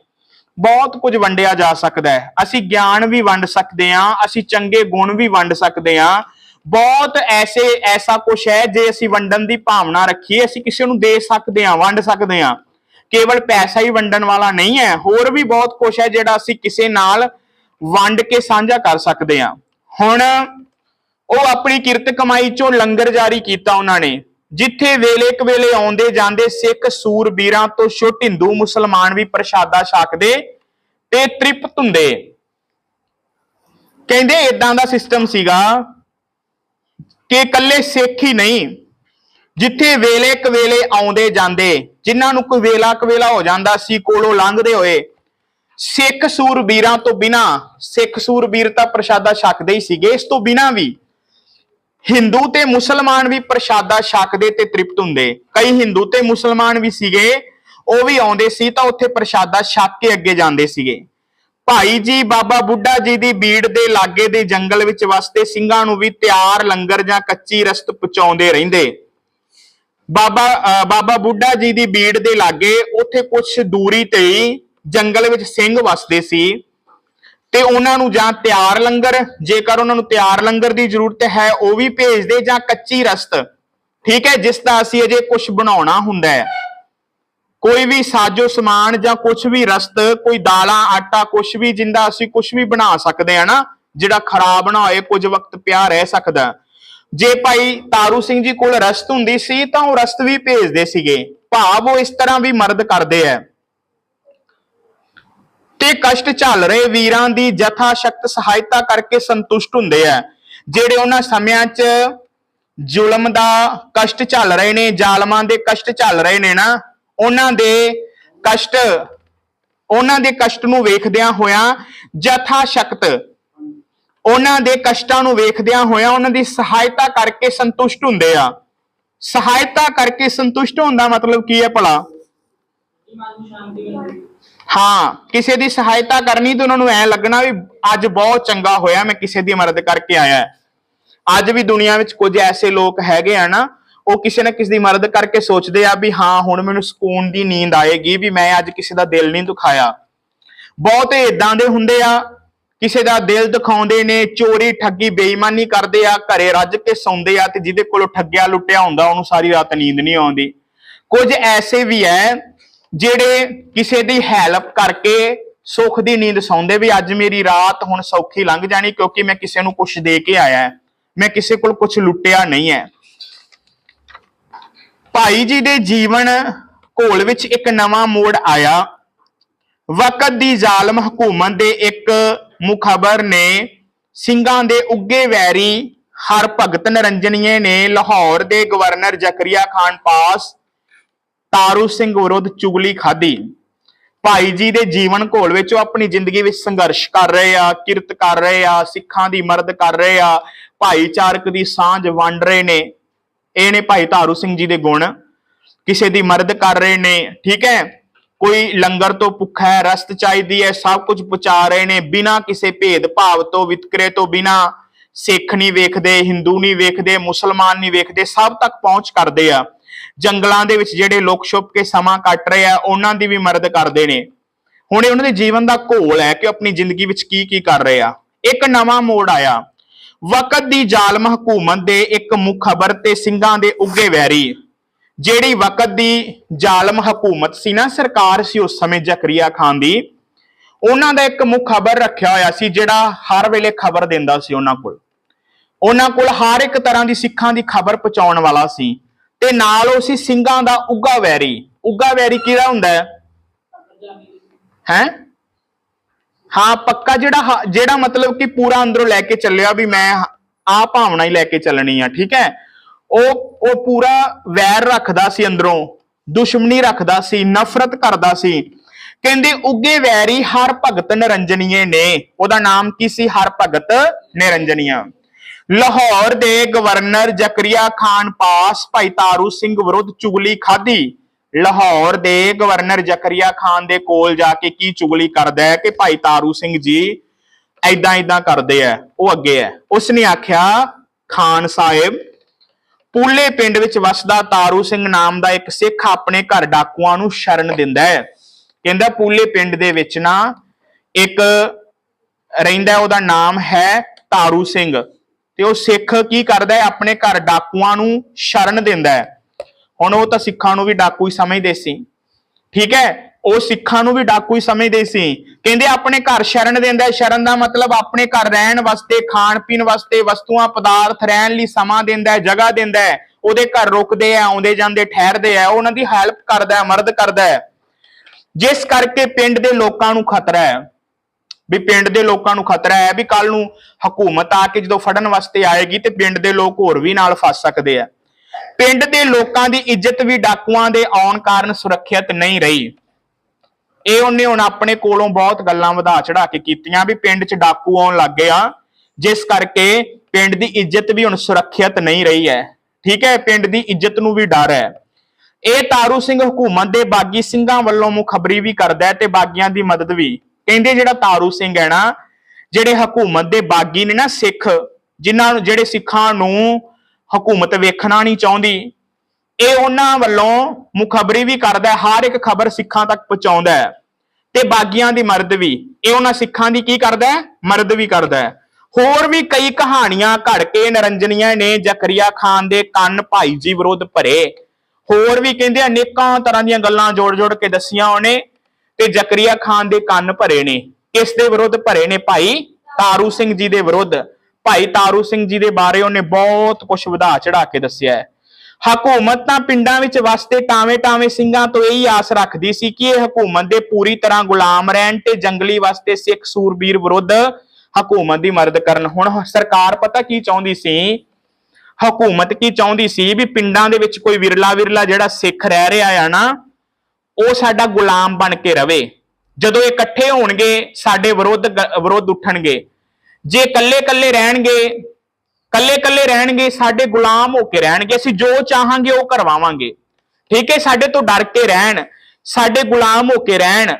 ਬਹੁਤ ਕੁਝ ਵੰਡਿਆ ਜਾ ਸਕਦਾ ਹੈ। ਅਸੀਂ ਗਿਆਨ ਵੀ ਵੰਡ ਸਕਦੇ ਹਾਂ, ਅਸੀਂ ਚੰਗੇ ਗੁਣ ਵੀ ਵੰਡ ਸਕਦੇ ਹਾਂ। ਬਹੁਤ ਐਸੇ, ਐਸਾ ਕੁਝ ਹੈ ਜੇ ਅਸੀਂ ਵੰਡਣ ਦੀ ਭਾਵਨਾ ਰੱਖੀਏ, ਅਸੀਂ ਕਿਸੇ ਨੂੰ ਦੇ ਸਕਦੇ ਹਾਂ, ਵੰਡ ਸਕਦੇ ਹਾਂ। ਕੇਵਲ ਪੈਸਾ ਹੀ ਵੰਡਣ ਵਾਲਾ ਨਹੀਂ ਹੈ, ਹੋਰ ਵੀ ਬਹੁਤ ਕੁਝ ਹੈ ਜਿਹੜਾ ਅਸੀਂ ਕਿਸੇ ਨਾਲ ਵੰਡ ਕੇ ਸਾਂਝਾ ਕਰ ਸਕਦੇ ਹਾਂ। ਹੁਣ ਉਹ ਆਪਣੀ ਕਿਰਤ ਕਮਾਈ ਚੋਂ ਲੰਗਰ ਜਾਰੀ ਕੀਤਾ ਉਹਨਾਂ ਨੇ। ਜਿੱਥੇ ਵੇਲੇ ਕ ਵੇਲੇ ਆਉਂਦੇ ਜਾਂਦੇ ਸਿੱਖ ਸੂਰਬੀਰਾਂ ਤੋਂ ਛੁੱਟ ਹਿੰਦੂ ਮੁਸਲਮਾਨ ਵੀ ਪ੍ਰਸ਼ਾਦਾ ਛਕਦੇ ਤੇ ਤ੍ਰਿਪਤ ਹੁੰਦੇ। ਕਹਿੰਦੇ ਇਦਾਂ ਦਾ ਸਿਸਟਮ ਸੀਗਾ ਕਿ ਇਕੱਲੇ ਸਿੱਖ ਹੀ ਨਹੀਂ, ਜਿੱਥੇ ਵੇਲੇ ਕ ਵੇਲੇ ਆਉਂਦੇ ਜਾਂਦੇ, ਜਿਨ੍ਹਾਂ ਨੂੰ ਕੋਈ ਵੇਲਾ ਕ ਵੇਲਾ ਹੋ ਜਾਂਦਾ ਸੀ, ਕੋਲੋਂ ਲੰਘਦੇ ਹੋਏ, ਸਿੱਖ ਸੂਰਬੀਰਾਂ ਤੋਂ ਬਿਨਾ, ਸਿੱਖ ਸੂਰਬੀਰ ਤਾਂ ਪ੍ਰਸ਼ਾਦਾ ਛਕਦੇ ਹੀ ਸੀਗੇ, ਇਸ ਤੋਂ ਬਿਨਾ ਵੀ ਹਿੰਦੂ ਤੇ ਮੁਸਲਮਾਨ ਵੀ ਪ੍ਰਸ਼ਾਦਾ ਛਕਦੇ ਤੇ ਤ੍ਰਿਪਤ ਹੁੰਦੇ। ਕਈ ਹਿੰਦੂ ਤੇ ਮੁਸਲਮਾਨ ਵੀ ਸੀਗੇ, ਉਹ ਵੀ ਆਉਂਦੇ ਸੀ ਤਾਂ ਉੱਥੇ ਪ੍ਰਸ਼ਾਦਾ ਛਕ ਕੇ ਅੱਗੇ ਜਾਂਦੇ ਸੀਗੇ। ਭਾਈ ਜੀ, ਬਾਬਾ ਬੁੱਢਾ ਜੀ ਦੀ ਬੀੜ ਦੇ ਲਾਗੇ ਦੇ ਜੰਗਲ ਵਿੱਚ ਵਸਦੇ ਸਿੰਘਾਂ ਨੂੰ ਵੀ ਤਿਆਰ ਲੰਗਰ ਜਾਂ ਕੱਚੀ ਰਸਤ ਪਹੁੰਚਾਉਂਦੇ ਰਹਿੰਦੇ। ਬਾਬਾ ਬਾਬਾ ਬੁੱਢਾ ਜੀ ਦੀ ਬੀੜ ਦੇ ਲਾਗੇ ਉੱਥੇ ਕੁਝ ਦੂਰੀ ਤੇ ਜੰਗਲ ਵਿੱਚ ਸਿੰਘ ਵਸਦੇ ਸੀ। ਤੇ ਉਹਨਾਂ ਨੂੰ ਜਾਂ ਤਿਆਰ ਲੰਗਰ, ਜੇਕਰ ਉਹਨਾਂ ਨੂੰ ਤਿਆਰ ਲੰਗਰ ਦੀ ਜ਼ਰੂਰਤ ਹੈ, ਉਹ ਵੀ ਭੇਜਦੇ ਜਾਂ ਕੱਚੀ ਰਸਤ। ਠੀਕ ਹੈ, ਜਿਸ ਦਾ ਅਸੀਂ ਅਜੇ ਕੁਝ ਬਣਾਉਣਾ ਹੁੰਦਾ ਹੈ। ਕੋਈ ਵੀ ਸਾਜੋ ਸਮਾਨ ਜਾਂ ਕੁਝ ਵੀ ਰਸਤ, ਕੋਈ ਦਾਲਾਂ, ਆਟਾ ਕੁਝ ਵੀ, ਜਿੰਦਾ ਅਸੀਂ ਕੁਝ ਵੀ ਬਣਾ ਸਕਦੇ ਆ ਨਾ, ਜਿਹੜਾ ਖਰਾਬ ਨਾ ਹੋਏ, ਕੁਝ ਵਕਤ ਪਿਆ ਰਹਿ ਸਕਦਾ। ਜੇ ਭਾਈ ਤਾਰੂ ਸਿੰਘ ਜੀ ਕੋਲ ਰਸਤ ਹੁੰਦੀ ਸੀ, ਤਾਂ ਉਹ ਰਸਤ ਵੀ ਭੇਜਦੇ ਸੀਗੇ। ਭਾਵ ਉਹ ਇਸ ਤਰ੍ਹਾਂ ਵੀ ਮਰਦ ਕਰਦੇ ਆ ਤੇ ਕਸ਼ਟ ਝੱਲ ਰਹੇ ਵੀਰਾਂ ਦੀ ਜਥਾ ਸ਼ਕਤ ਸਹਾਇਤਾ ਕਰਕੇ ਸੰਤੁਸ਼ਟ ਹੁੰਦੇ ਆ। ਜਿਹੜੇ ਉਹਨਾਂ ਸਮਿਆਂ 'ਚ ਜ਼ੁਲਮ ਦਾ ਕਸ਼ਟ ਝੱਲ ਰਹੇ ਨੇ, ਜ਼ਾਲਮਾਂ ਦੇ ਕਸ਼ਟ ਝੱਲ ਰਹੇ ਨੇ ਨਾ, ਉਹਨਾਂ ਦੇ ਕਸ਼ਟ, ਉਹਨਾਂ ਦੇ ਕਸ਼ਟ ਨੂੰ ਵੇਖਦਿਆਂ ਹੋਇਆਂ ਜਥਾ ਸ਼ਕਤ ਉਹਨਾਂ ਦੇ ਕਸ਼ਟਾਂ ਨੂੰ ਵੇਖਦਿਆਂ ਹੋਇਆਂ ਉਹਨਾਂ ਦੀ ਸਹਾਇਤਾ ਕਰਕੇ ਸੰਤੁਸ਼ਟ ਹੁੰਦੇ ਆ। ਸਹਾਇਤਾ ਕਰਕੇ ਸੰਤੁਸ਼ਟ ਹੋਣ ਦਾ ਮਤਲਬ ਕੀ ਹੈ ਭਲਾ? ਹਾਂ, ਕਿਸੇ ਦੀ ਸਹਾਇਤਾ ਕਰਨੀ ਤੇ ਉਹਨਾਂ ਨੂੰ ਐ ਲੱਗਣਾ ਵੀ ਅੱਜ ਬਹੁਤ ਚੰਗਾ ਹੋਇਆ, ਮੈਂ ਕਿਸੇ ਦੀ ਮਦਦ ਕਰਕੇ ਆਇਆ ਅੱਜ ਵੀ ਦੁਨੀਆ ਵਿੱਚ ਕੁਝ ਐਸੇ ਲੋਕ ਹੈਗੇ ਆ ਨਾ, ਉਹ ਕਿਸੇ ਨਾ ਕਿਸੇ ਦੀ ਮਦਦ ਕਰਕੇ ਸੋਚਦੇ ਆ ਵੀ ਹਾਂ, ਹੁਣ ਮੈਨੂੰ ਸਕੂਨ ਦੀ ਨੀਂਦ ਆਏਗੀ ਵੀ ਮੈਂ ਅੱਜ ਕਿਸੇ ਦਾ ਦਿਲ ਨਹੀਂ ਦੁਖਾਇਆ। ਬਹੁਤੇ ਇਦਾਂ ਦੇ ਹੁੰਦੇ ਆ, ਕਿਸੇ ਦਾ ਦਿਲ ਦਿਖਾਉਂਦੇ ਨੇ, ਚੋਰੀ, ਠੱਗੀ, ਬੇਈਮਾਨੀ ਕਰਦੇ ਆ, ਘਰੇ ਰੱਜ ਕੇ ਸੌਂਦੇ ਆ ਤੇ ਜਿਹਦੇ ਕੋਲੋਂ ਠੱਗਿਆ, ਲੁੱਟਿਆ ਹੁੰਦਾ, ਉਹਨੂੰ ਸਾਰੀ ਰਾਤ ਨੀਂਦ ਨਹੀਂ ਆਉਂਦੀ। ਕੁਝ ਐਸੇ ਵੀ ਐ ਜਿਹੜੇ ਕਿਸੇ ਦੀ ਹੈਲਪ ਕਰਕੇ ਸੁੱਖ ਦੀ ਨੀਂਦ ਸੌਂਦੇ ਵੀ ਅੱਜ ਮੇਰੀ ਰਾਤ ਹੁਣ ਸੌਖੀ ਲੰਘ ਜਾਣੀ ਕਿਉਂਕਿ ਮੈਂ ਕਿਸੇ ਨੂੰ ਕੁਝ ਦੇ ਕੇ ਆਇਆ ਹਾਂ। ਮੈਂ ਕਿਸੇ ਕੋਲ ਕੁਝ ਲੁੱਟਿਆ ਨਹੀਂ ਹੈ ਭਾਈ ਜੀ ਦੇ ਜੀਵਨ ਘੋਲ ਵਿੱਚ ਇੱਕ ਨਵਾਂ ਮੋੜ ਆਇਆ ਵਕਤ ਦੀ ਜ਼ਾਲਮ ਹਕੂਮਤ ਦੇ ਇੱਕ ਮੁਖਬਰ ਨੇ ਸਿੰਘਾਂ ਦੇ ਉੱਗੇ ਵੈਰੀ ਹਰ ਭਗਤ ਨਰੰਜਨੀਏ ਨੇ ਲਾਹੌਰ ਦੇ ਗਵਰਨਰ ਜ਼ਕਰੀਆ ਖਾਨ ਪਾਸ ਤਾਰੂ ਸਿੰਘ ਵਿਰੁੱਧ ਚੁਗਲੀ ਖਾਧੀ। ਭਾਈ ਜੀ ਦੇ ਜੀਵਨ ਘੋਲ ਵਿੱਚ ਉਹ ਆਪਣੀ ਜ਼ਿੰਦਗੀ ਵਿੱਚ ਸੰਘਰਸ਼ ਕਰ ਰਹੇ ਆ, ਕਿਰਤ ਕਰ ਰਹੇ ਆ, ਸਿੱਖਾਂ ਦੀ ਮਰਦ ਕਰ ਰਹੇ ਆ, ਭਾਈਚਾਰਕ ਦੀ ਸਾਂਝ ਵੰਡ ਰਹੇ ਨੇ। ਇਹ ਨੇ ਭਾਈ ਤਾਰੂ ਸਿੰਘ ਜੀ ਦੇ ਗੁਣ। ਕਿਸੇ ਦੀ ਮਰਦ ਕਰ ਰਹੇ ਨੇ, ਠੀਕ ਹੈ? ਕੋਈ ਲੰਗਰ ਤੋਂ ਭੁੱਖਾ ਹੈ, ਰਸਤ ਚਾਹੀਦੀ ਹੈ, ਸਭ ਕੁਝ ਪਹੁੰਚਾ ਰਹੇ ਨੇ, ਬਿਨਾਂ ਕਿਸੇ ਭੇਦ ਭਾਵ ਤੋਂ, ਵਿਤਕਰੇ ਤੋਂ ਬਿਨਾਂ। ਸਿੱਖ ਨਹੀਂ ਵੇਖਦੇ, ਹਿੰਦੂ ਨਹੀਂ ਵੇਖਦੇ, ਮੁਸਲਮਾਨ ਨਹੀਂ ਵੇਖਦੇ, ਸਭ ਤੱਕ ਪਹੁੰਚ ਕਰਦੇ ਆ। ਜੰਗਲਾਂ ਦੇ ਵਿੱਚ ਜਿਹੜੇ ਲੋਕ ਛੁਪ ਕੇ ਸਮਾਂ ਕੱਟ ਰਹੇ ਆ, ਉਹਨਾਂ ਦੀ ਵੀ ਮਦਦ ਕਰਦੇ ਨੇ। ਹੁਣ ਇਹ ਉਹਨਾਂ ਦੇ ਜੀਵਨ ਦਾ ਘੋਲ ਹੈ ਕਿ ਉਹ ਆਪਣੀ ਜ਼ਿੰਦਗੀ ਵਿੱਚ ਕੀ ਕੀ ਕਰ ਰਹੇ ਆ। ਇੱਕ ਨਵਾਂ ਮੋੜ ਆਇਆ। ਵਕਤ ਦੀ ਜ਼ਾਲਮ ਹਕੂਮਤ ਦੇ ਇੱਕ ਮੁਖਬਰ ਤੇ ਸਿੰਘਾਂ ਦੇ ਉੱਗੇ ਵੈਰੀ। ਜਿਹੜੀ ਵਕਤ ਦੀ ਜ਼ਾਲਮ ਹਕੂਮਤ ਸੀ ਨਾ, ਸਰਕਾਰ ਸੀ ਉਸ ਸਮੇਂ ਜ਼ਕਰੀਆ ਖਾਨ ਦੀ। ਉਹਨਾਂ ਦਾ ਇੱਕ ਮੁਖਬਰ ਰੱਖਿਆ ਹੋਇਆ ਸੀ, ਜਿਹੜਾ ਹਰ ਵੇਲੇ ਖਬਰ ਦਿੰਦਾ ਸੀ ਉਹਨਾਂ ਕੋਲ। ਉਹਨਾਂ ਕੋਲ ਹਰ ਇੱਕ ਤਰ੍ਹਾਂ ਦੀ ਸਿੱਖਾਂ ਦੀ ਖਬਰ ਪਹੁੰਚਾਉਣ ਵਾਲਾ ਸੀ। ਤੇ ਨਾਲ ਉਹ ਸੀ ਸਿੰਘਾਂ ਦਾ ਉੱਗਾ ਵੈਰੀ। ਉੱਗਾ ਵੈਰੀ ਕਿਹੜਾ ਹੁੰਦਾ ਹੈ? ਹੈ? ਹਾਂ, ਪੱਕਾ ਜਿਹੜਾ ਜਿਹੜਾ ਮਤਲਬ ਕਿ ਪੂਰਾ ਅੰਦਰੋਂ ਲੈ ਕੇ ਚੱਲਿਆ ਵੀ ਮੈਂ ਆ ਭਾਵਨਾ ਹੀ ਲੈ ਕੇ ਚੱਲਣੀ ਆ, ਠੀਕ ਹੈ? ਉਹ ਉਹ ਪੂਰਾ ਵੈਰ ਰੱਖਦਾ ਸੀ ਅੰਦਰੋਂ, ਦੁਸ਼ਮਣੀ ਰੱਖਦਾ ਸੀ, ਨਫ਼ਰਤ ਕਰਦਾ ਸੀ। ਕਹਿੰਦੇ ਉੱਗੇ ਵੈਰੀ ਹਰ ਭਗਤ ਨਿਰੰਜਨੀਏ ਨੇ। ਉਹਦਾ ਨਾਮ ਕੀ ਸੀ? ਹਰ ਭਗਤ ਨਿਰੰਜਨੀਆ। ਲਾਹੌਰ ਦੇ ਗਵਰਨਰ ਜ਼ਕਰੀਆ ਖਾਨ ਪਾਸ ਭਾਈ ਤਾਰੂ ਸਿੰਘ ਵਿਰੁੱਧ ਚੁਗਲੀ ਖਾਧੀ। ਲਾਹੌਰ ਦੇ ਗਵਰਨਰ ਜ਼ਕਰੀਆ ਖਾਨ ਦੇ ਕੋਲ ਜਾ ਕੇ ਕੀ ਚੁਗਲੀ ਕਰਦਾ ਹੈ ਕਿ ਭਾਈ ਤਾਰੂ ਸਿੰਘ ਜੀ ਐਦਾਂ ਐਦਾਂ ਕਰਦੇ ਆ, ਉਹ ਅੱਗੇ ਹੈ ਉਸਨੇ ਆਖਿਆ, ਖਾਨ ਸਾਹਿਬ, ਪੂਲੇ ਪਿੰਡ ਵਿੱਚ ਵਸਦਾ ਤਾਰੂ ਸਿੰਘ ਨਾਮ ਦਾ ਇੱਕ ਸਿੱਖ ਆਪਣੇ ਘਰ ਡਾਕੂਆਂ ਨੂੰ ਸ਼ਰਨ ਦਿੰਦਾ ਹੈ। ਕਹਿੰਦਾ, ਪੂਲੇ ਪਿੰਡ ਦੇ ਵਿੱਚ ਨਾ ਇੱਕ ਰਹਿੰਦਾ, ਉਹਦਾ ਨਾਮ ਹੈ ਤਾਰੂ ਸਿੰਘ। ਤੇ ਉਹ ਸਿੱਖ ਕੀ ਕਰਦਾ ਹੈ? ਆਪਣੇ ਘਰ ਡਾਕੂਆਂ ਨੂੰ ਸ਼ਰਨ ਦਿੰਦਾ ਹੈ। ਹੁਣ ਉਹ ਤਾਂ ਸਿੱਖਾਂ ਨੂੰ ਵੀ ਡਾਕੂ ਹੀ ਸਮਝਦੇ ਸੀ। ਠੀਕ ਹੈ? ਉਹ ਸਿੱਖਾਂ ਨੂੰ ਵੀ ਡਾਕੂ ਹੀ ਸਮਝਦੇ ਸੀ। ਕਹਿੰਦੇ ਆਪਣੇ ਘਰ ਸ਼ਰਨ ਦਿੰਦਾ ਸ਼ਰਨ ਦਾ ਮਤਲਬ ਆਪਣੇ ਘਰ ਰਹਿਣ ਵਾਸਤੇ ਖਾਣ ਪੀਣ ਵਾਸਤੇ, ਵਸਤੂਆਂ, ਪਦਾਰਥ ਰਹਿਣ ਲਈ ਸਮਾਂ ਦਿੰਦਾ ਹੈ, ਜਗ੍ਹਾ ਦਿੰਦਾ ਹੈ। ਉਹਦੇ ਘਰ ਰੁਕਦੇ ਆ ਆਉਂਦੇ ਜਾਂਦੇ, ਠਹਿਰਦੇ ਆ ਉਹਨਾਂ ਦੀ ਹੈਲਪ ਕਰਦਾ ਹੈ, ਮਦਦ ਕਰਦਾ ਹੈ। ਜਿਸ ਕਰਕੇ ਪਿੰਡ ਦੇ ਲੋਕਾਂ ਨੂੰ ਖਤਰਾ ਹੈ। ਵੀ ਪਿੰਡ ਦੇ ਲੋਕਾਂ ਨੂੰ ਖਤਰਾ ਹੈ ਵੀ ਕੱਲ ਨੂੰ ਹਕੂਮਤ ਆ ਕੇ ਜਦੋਂ ਫੜਨ ਵਾਸਤੇ ਆਏਗੀ ਤੇ ਪਿੰਡ ਦੇ ਲੋਕ ਹੋਰ ਵੀ ਨਾਲ ਫਸ ਸਕਦੇ ਆ। ਪਿੰਡ ਦੇ ਲੋਕਾਂ ਦੀ ਇੱਜ਼ਤ ਵੀ ਡਾਕੂਆਂ ਦੇ ਆਉਣ ਕਾਰਨ ਸੁਰੱਖਿਅਤ ਨਹੀਂ ਰਹੀ। ਇਹ ਉਹਨੇ ਹੁਣ ਆਪਣੇ ਕੋਲੋਂ ਬਹੁਤ ਗੱਲਾਂ ਵਧਾ ਚੜਾ ਕੇ ਕੀਤੀਆਂ ਵੀ ਪਿੰਡ 'ਚ ਡਾਕੂ ਆਉਣ ਲੱਗ ਗਿਆ, ਜਿਸ ਕਰਕੇ ਪਿੰਡ ਦੀ ਇੱਜ਼ਤ ਵੀ ਹੁਣ ਸੁਰੱਖਿਅਤ ਨਹੀਂ ਰਹੀ ਹੈ। ਠੀਕ ਹੈ, ਪਿੰਡ ਦੀ ਇੱਜ਼ਤ ਨੂੰ ਵੀ ਡਰ ਹੈ। ਇਹ ਤਾਰੂ ਸਿੰਘ ਹਕੂਮਤ ਦੇ ਬਾਗੀ ਸਿੰਘਾਂ ਵੱਲੋਂ ਮੁਖਬਰੀ ਵੀ ਕਰਦਾ ਹੈ ਤੇ ਬਾਗੀਆਂ ਦੀ ਮਦਦ ਵੀ। ਕਹਿੰਦੇ ਜਿਹੜਾ ਤਾਰੂ ਸਿੰਘ ਹੈ ਨਾ, ਜਿਹੜੇ ਹਕੂਮਤ ਦੇ ਬਾਗੀ ਨੇ ਨਾ ਸਿੱਖ, ਜਿਨ੍ਹਾਂ ਨੂੰ ਜਿਹੜੇ ਸਿੱਖਾਂ ਨੂੰ ਹਕੂਮਤ ਵੇਖਣਾ ਨਹੀਂ ਚਾਹੁੰਦੀ, ਇਹ ਉਹਨਾਂ ਵੱਲੋਂ ਮੁਖਬਰੀ ਵੀ ਕਰਦਾ ਹਰ ਇੱਕ ਖਬਰ ਸਿੱਖਾਂ ਤੱਕ ਪਹੁੰਚਾਉਂਦਾ ਹੈ। ਤੇ ਬਾਗੀਆਂ ਦੀ ਮਰਦ ਵੀ, ਇਹ ਉਹਨਾਂ ਸਿੱਖਾਂ ਦੀ ਕੀ ਕਰਦਾ ਹੈ? ਮਦਦ ਵੀ ਕਰਦਾ ਹੈ। ਹੋਰ ਵੀ ਕਈ ਕਹਾਣੀਆਂ ਘੜ ਕੇ ਨਰੰਜਨੀਆਂ ਨੇ, ਜ਼ਕਰੀਆ ਖਾਨ ਦੇ ਕੰਨ ਭਾਈ ਜੀ ਵਿਰੁੱਧ ਭਰੇ। ਹੋਰ ਵੀ ਕਹਿੰਦੇ ਅਨੇਕਾਂ ਤਰ੍ਹਾਂ ਦੀਆਂ ਗੱਲਾਂ ਜੋੜ-ਜੋੜ ਕੇ ਦੱਸੀਆਂ ਉਹਨੇ। ਤੇ ਜ਼ਕਰੀਆ ਖਾਨ ਦੇ ਕੰਨ ਭਰੇ ਨੇ। ਕਿਸ ਦੇ ਵਿਰੁੱਧ ਭਰੇ ਨੇ ਭਾਈ ਤਾਰੂ ਸਿੰਘ ਜੀ ਦੇ ਵਿਰੁੱਧ। ਭਾਈ ਤਾਰੂ ਸਿੰਘ ਜੀ ਦੇ ਬਾਰੇ ਉਹਨੇ ਬਹੁਤ ਕੁਝ ਵਧਾ ਚੜਾ ਕੇ ਦੱਸਿਆ ਹੈ। ਹਕੂਮਤ ਤਾਂ ਪਿੰਡਾਂ ਵਿੱਚ ਵਸਦੇ ਟਾਵੇਂ-ਟਾਵੇਂ ਸਿੰਘਾਂ ਤੋਂ ਇਹੀ ਆਸ ਰੱਖਦੀ ਸੀ ਕਿ ਇਹ ਹਕੂਮਤ ਦੇ ਪੂਰੀ ਤਰ੍ਹਾਂ ਗੁਲਾਮ ਰਹਿਣ ਤੇ ਜੰਗਲੀ ਵਸਤੇ ਸਿੱਖ ਸੂਰਬੀਰ ਵਿਰੁੱਧ ਹਕੂਮਤ ਦੀ ਮਦਦ ਕਰਨ। ਹੁਣ ਸਰਕਾਰ ਪਤਾ ਕੀ ਚਾਹੁੰਦੀ ਸੀ? ਹਕੂਮਤ ਕੀ ਚਾਹੁੰਦੀ ਸੀ ਵੀ ਪਿੰਡਾਂ ਦੇ ਵਿੱਚ ਕੋਈ ਵਿਰਲਾ ਵਿਰਲਾ ਜਿਹੜਾ ਸਿੱਖ ਰਹਿ ਰਿਹਾ ਆ ਨਾ ਉਹ ਸਾਡਾ ਗੁਲਾਮ ਬਣ ਕੇ ਰਵੇ। ਜਦੋਂ ਇਹ ਇਕੱਠੇ ਹੋਣਗੇ, ਸਾਡੇ ਵਿਰੁੱਧ ਗ- ਵਿਰੁੱਧ ਉੱਠਣਗੇ। ਜੇ ਇਕੱਲੇ-ਇਕੱਲੇ ਰਹਿਣਗੇ ਇਕੱਲੇ-ਇਕੱਲੇ ਰਹਿਣਗੇ, ਸਾਡੇ ਗੁਲਾਮ ਹੋ ਕੇ ਰਹਿਣਗੇ। ਅਸੀਂ ਜੋ ਚਾਹਾਂਗੇ, ਉਹ ਕਰਵਾਵਾਂਗੇ। ਠੀਕ ਹੈ, ਸਾਡੇ ਤੋਂ ਡਰ ਕੇ ਰਹਿਣ, ਸਾਡੇ ਗੁਲਾਮ ਹੋ ਕੇ ਰਹਿਣ।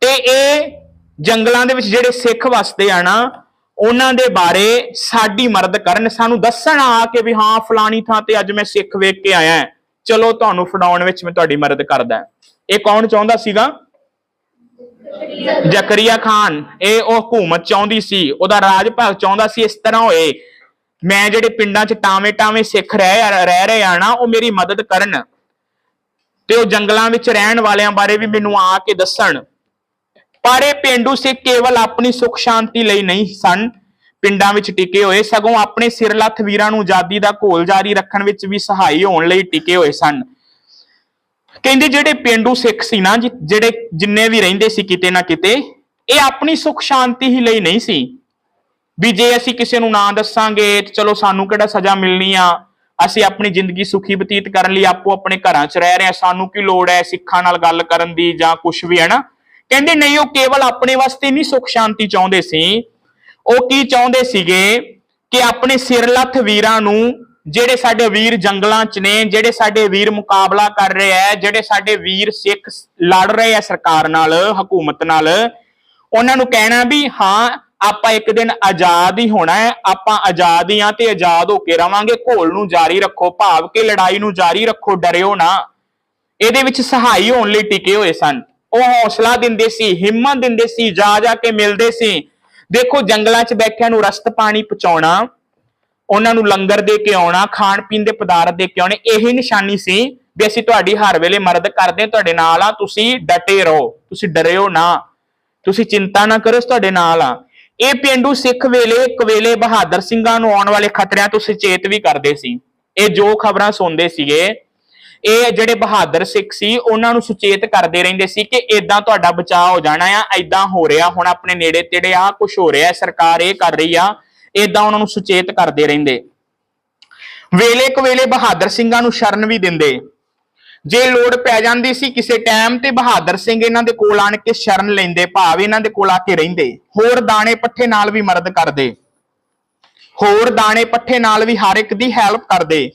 ਤੇ ਇਹ ਜੰਗਲਾਂ ਦੇ ਵਿੱਚ ਜਿਹੜੇ ਸਿੱਖ ਵਸਦੇ ਆ ਨਾ, ਉਹਨਾਂ ਦੇ ਬਾਰੇ ਸਾਡੀ ਮਰਦ ਕਰਨ। ਸਾਨੂੰ ਦੱਸਣ ਆ ਕੇ ਵੀ, ਹਾਂ, ਫਲਾਣੀ ਥਾਂ ਤੇ ਅੱਜ ਮੈਂ ਸਿੱਖ ਵੇਖ ਕੇ ਆਇਆ। ਚਲੋ ਤੁਹਾਨੂੰ ਫੜਾਉਣ ਵਿੱਚ ਮੈਂ ਤੁਹਾਡੀ ਮਦਦ ਕਰਦਾ ਇਹ ਕੌਣ ਚਾਹੁੰਦਾ ਸੀਗਾ? ਜ਼ਕਰੀਆ ਖਾਨ। ਇਹ ਉਹ ਹਕੂਮਤ ਚਾਹੁੰਦੀ ਸੀ, ਉਹਦਾ ਰਾਜ ਭਾਗ ਚਾਹੁੰਦਾ ਸੀ ਇਸ ਤਰ੍ਹਾਂ ਹੋਏ। ਮੈਂ ਜਿਹੜੇ ਪਿੰਡਾਂ 'ਚ ਟਾਵੇਂ ਟਾਵੇਂ ਸਿੱਖ ਰਹਿ ਰਹਿ ਰਹੇ ਆ ਨਾ, ਉਹ ਮੇਰੀ ਮਦਦ ਕਰਨ। ਤੇ ਉਹ ਜੰਗਲਾਂ ਵਿੱਚ ਰਹਿਣ ਵਾਲਿਆਂ ਬਾਰੇ ਵੀ ਮੈਨੂੰ ਆ ਕੇ ਦੱਸਣ। ਪਰ ਇਹ ਪਿੰਡੂ ਸਿੱਖ ਕੇਵਲ ਆਪਣੀ ਸੁੱਖ ਸ਼ਾਂਤੀ ਲਈ ਨਹੀਂ ਸਨ। ਪਿੰਡਾਂ ਵਿੱਚ ਟਿਕੇ ਹੋਏ, ਸਗੋਂ ਆਪਣੇ ਸਿਰ ਲੱਥ ਵੀਰਾਂ ਨੂੰ ਆਜ਼ਾਦੀ ਦਾ ਘੋਲ ਜਾਰੀ ਰੱਖਣ ਵਿੱਚ ਵੀ ਸਹਾਈ ਹੋਣ ਲਈ ਟਿਕੇ ਹੋਏ ਸਨ। ਕਹਿੰਦੇ ਜਿਹੜੇ ਪਿੰਡੂ ਸਿੱਖ ਸੀ ਨਾ ਜਿਹੜੇ ਜਿੰਨੇ ਵੀ ਰਹਿੰਦੇ ਸੀ ਕਿਤੇ ਨਾ ਕਿਤੇ, ਇਹ ਆਪਣੀ ਸੁਖ ਸ਼ਾਂਤੀ ਹੀ ਲਈ ਨਹੀਂ ਸੀ। ਵੀ ਜੇ ਅਸੀਂ ਕਿਸੇ ਨੂੰ ਨਾ ਦੱਸਾਂਗੇ, ਤੇ ਚਲੋ ਸਾਨੂੰ ਕਿਹੜਾ ਸਜ਼ਾ ਮਿਲਣੀ ਆ? ਅਸੀਂ ਆਪਣੀ ਜ਼ਿੰਦਗੀ ਸੁਖੀ ਬਤੀਤ ਕਰਨ ਲਈ ਆਪੋ ਆਪਣੇ ਘਰਾਂ 'ਚ ਰਹਿ ਰਹੇ ਹਾਂ। ਸਾਨੂੰ ਕੀ ਲੋੜ ਹੈ ਸਿੱਖਾਂ ਨਾਲ ਗੱਲ ਕਰਨ ਦੀ ਜਾਂ ਕੁਝ ਵੀ, ਹੈ ਨਾ? ਕਹਿੰਦੇ ਨਹੀਂ, ਉਹ ਕੇਵਲ ਆਪਣੇ ਵਾਸਤੇ ਨਹੀਂ ਸੁਖ ਸ਼ਾਂਤੀ ਚਾਹੁੰਦੇ ਸੀ। ਉਹ ਕੀ ਚਾਹੁੰਦੇ ਸੀਗੇ ਕਿ ਆਪਣੇ ਸਿਰਲੱਥ ਵੀਰਾਂ ਨੂੰ ਜਿਹੜੇ ਸਾਡੇ ਵੀਰ ਜੰਗਲਾਂ 'ਚ ਨੇ, ਜਿਹੜੇ ਸਾਡੇ ਵੀਰ ਮੁਕਾਬਲਾ ਕਰ ਰਹੇ ਆ ਜਿਹੜੇ ਸਾਡੇ ਵੀਰ ਸਿੱਖ ਲੜ ਰਹੇ ਆ ਸਰਕਾਰ ਨਾਲ, ਹਕੂਮਤ ਨਾਲ, ਉਹਨਾਂ ਨੂੰ ਕਹਿਣਾ ਵੀ ਹਾਂ, ਆਪਾਂ ਇੱਕ ਦਿਨ ਆਜ਼ਾਦ ਹੀ ਹੋਣਾ ਹੈ ਆਪਾਂ ਆਜ਼ਾਦ ਹੀ ਆ ਤੇ ਆਜ਼ਾਦ ਹੋ ਕੇ ਰਵਾਂਗੇ, ਘੋਲ ਨੂੰ ਜਾਰੀ ਰੱਖੋ, ਭਾਵ ਕਿ ਲੜਾਈ ਨੂੰ ਜਾਰੀ ਰੱਖੋ, ਡਰਿਓ ਨਾ। ਇਹਦੇ ਵਿੱਚ ਸਹਾਈ ਹੋਣ ਲਈ ਟਿਕੇ ਹੋਏ ਸਨ। ਉਹ ਹੌਸਲਾ ਦਿੰਦੇ ਸੀ, ਹਿੰਮਤ ਦਿੰਦੇ ਸੀ ਜਾ ਜਾ ਕੇ ਮਿਲਦੇ ਸੀ। ਦੇਖੋ ਜੰਗਲਾਂ 'ਚ ਬੈਠਿਆਂ ਨੂੰ ਰਸਤ ਪਾਣੀ ਪਹੁੰਚਾਉਣਾ, ਉਹਨਾਂ ਨੂੰ ਲੰਗਰ ਦੇ ਕੇ ਆਉਣਾ, ਖਾਣ ਪੀਣ ਦੇ ਪਦਾਰਥ ਦੇ ਕੇ ਆਉਣੇ, ਇਹ ਨਿਸ਼ਾਨੀ ਸੀ ਵੀ ਅਸੀਂ ਤੁਹਾਡੀ ਹਰ ਵੇਲੇ ਮਦਦ ਕਰਦੇ ਹਾਂ, ਤੁਹਾਡੇ ਨਾਲ ਆ ਤੁਸੀਂ ਡਟੇ ਰਹੋ, ਤੁਸੀਂ ਡਰਿਓ ਨਾ, ਤੁਸੀਂ ਚਿੰਤਾ ਨਾ ਕਰੋ ਤੁਹਾਡੇ ਨਾਲ ਆ ਇਹ ਪਿੰਡੂ ਸਿੱਖ ਵੇਲੇ, ਇੱਕ ਵੇਲੇ ਬਹਾਦਰ ਸਿੰਘਾਂ ਨੂੰ ਆਉਣ ਵਾਲੇ ਖਤਰਿਆਂ ਤੋਂ ਸੁਚੇਤ ਵੀ ਕਰਦੇ ਸੀ। ਇਹ ਜੋ ਖਬਰਾਂ ਸੁਣਦੇ ਸੀਗੇ ਇਹ ਜਿਹੜੇ ਬਹਾਦਰ ਸਿੱਖ ਸੀ, ਉਹਨਾਂ ਨੂੰ ਸੁਚੇਤ ਕਰਦੇ ਰਹਿੰਦੇ ਸੀ ਕਿ ਇਦਾਂ ਤੁਹਾਡਾ ਬਚਾਅ ਹੋ ਜਾਣਾ ਆ ਇਦਾਂ ਹੋ ਰਿਹਾ, ਹੁਣ ਆਪਣੇ ਨੇੜੇ ਤੇੜੇ ਆ ਕੁਝ ਹੋ ਰਿਹਾ, ਸਰਕਾਰ ਇਹ ਕਰ ਰਹੀ ਆ ਇਦਾਂ ਉਹਨਾਂ ਨੂੰ ਸੁਚੇਤ ਕਰਦੇ ਰਹਿੰਦੇ। ਵੇਲੇ ਕੁ ਵੇਲੇ ਬਹਾਦਰ ਸਿੰਘਾਂ ਨੂੰ ਸ਼ਰਨ ਵੀ ਦਿੰਦੇ। ਜੇ ਲੋੜ ਪੈ ਜਾਂਦੀ ਸੀ ਕਿਸੇ ਟਾਈਮ ਤੇ ਬਹਾਦਰ ਸਿੰਘ ਇਹਨਾਂ ਦੇ ਕੋਲ ਆਣ ਕੇ ਸ਼ਰਨ ਲੈਂਦੇ, ਭਾਵ ਇਹਨਾਂ ਦੇ ਕੋਲ ਆ ਕੇ ਰਹਿੰਦੇ। ਹੋਰ ਦਾਣੇ ਪੱਠੇ ਨਾਲ ਵੀ ਮਦਦ ਕਰਦੇ। ਹੋਰ ਦਾਣੇ ਪੱਠੇ ਨਾਲ ਵੀ ਹਰ ਇੱਕ ਦੀ ਹੈਲਪ ਕਰਦੇ।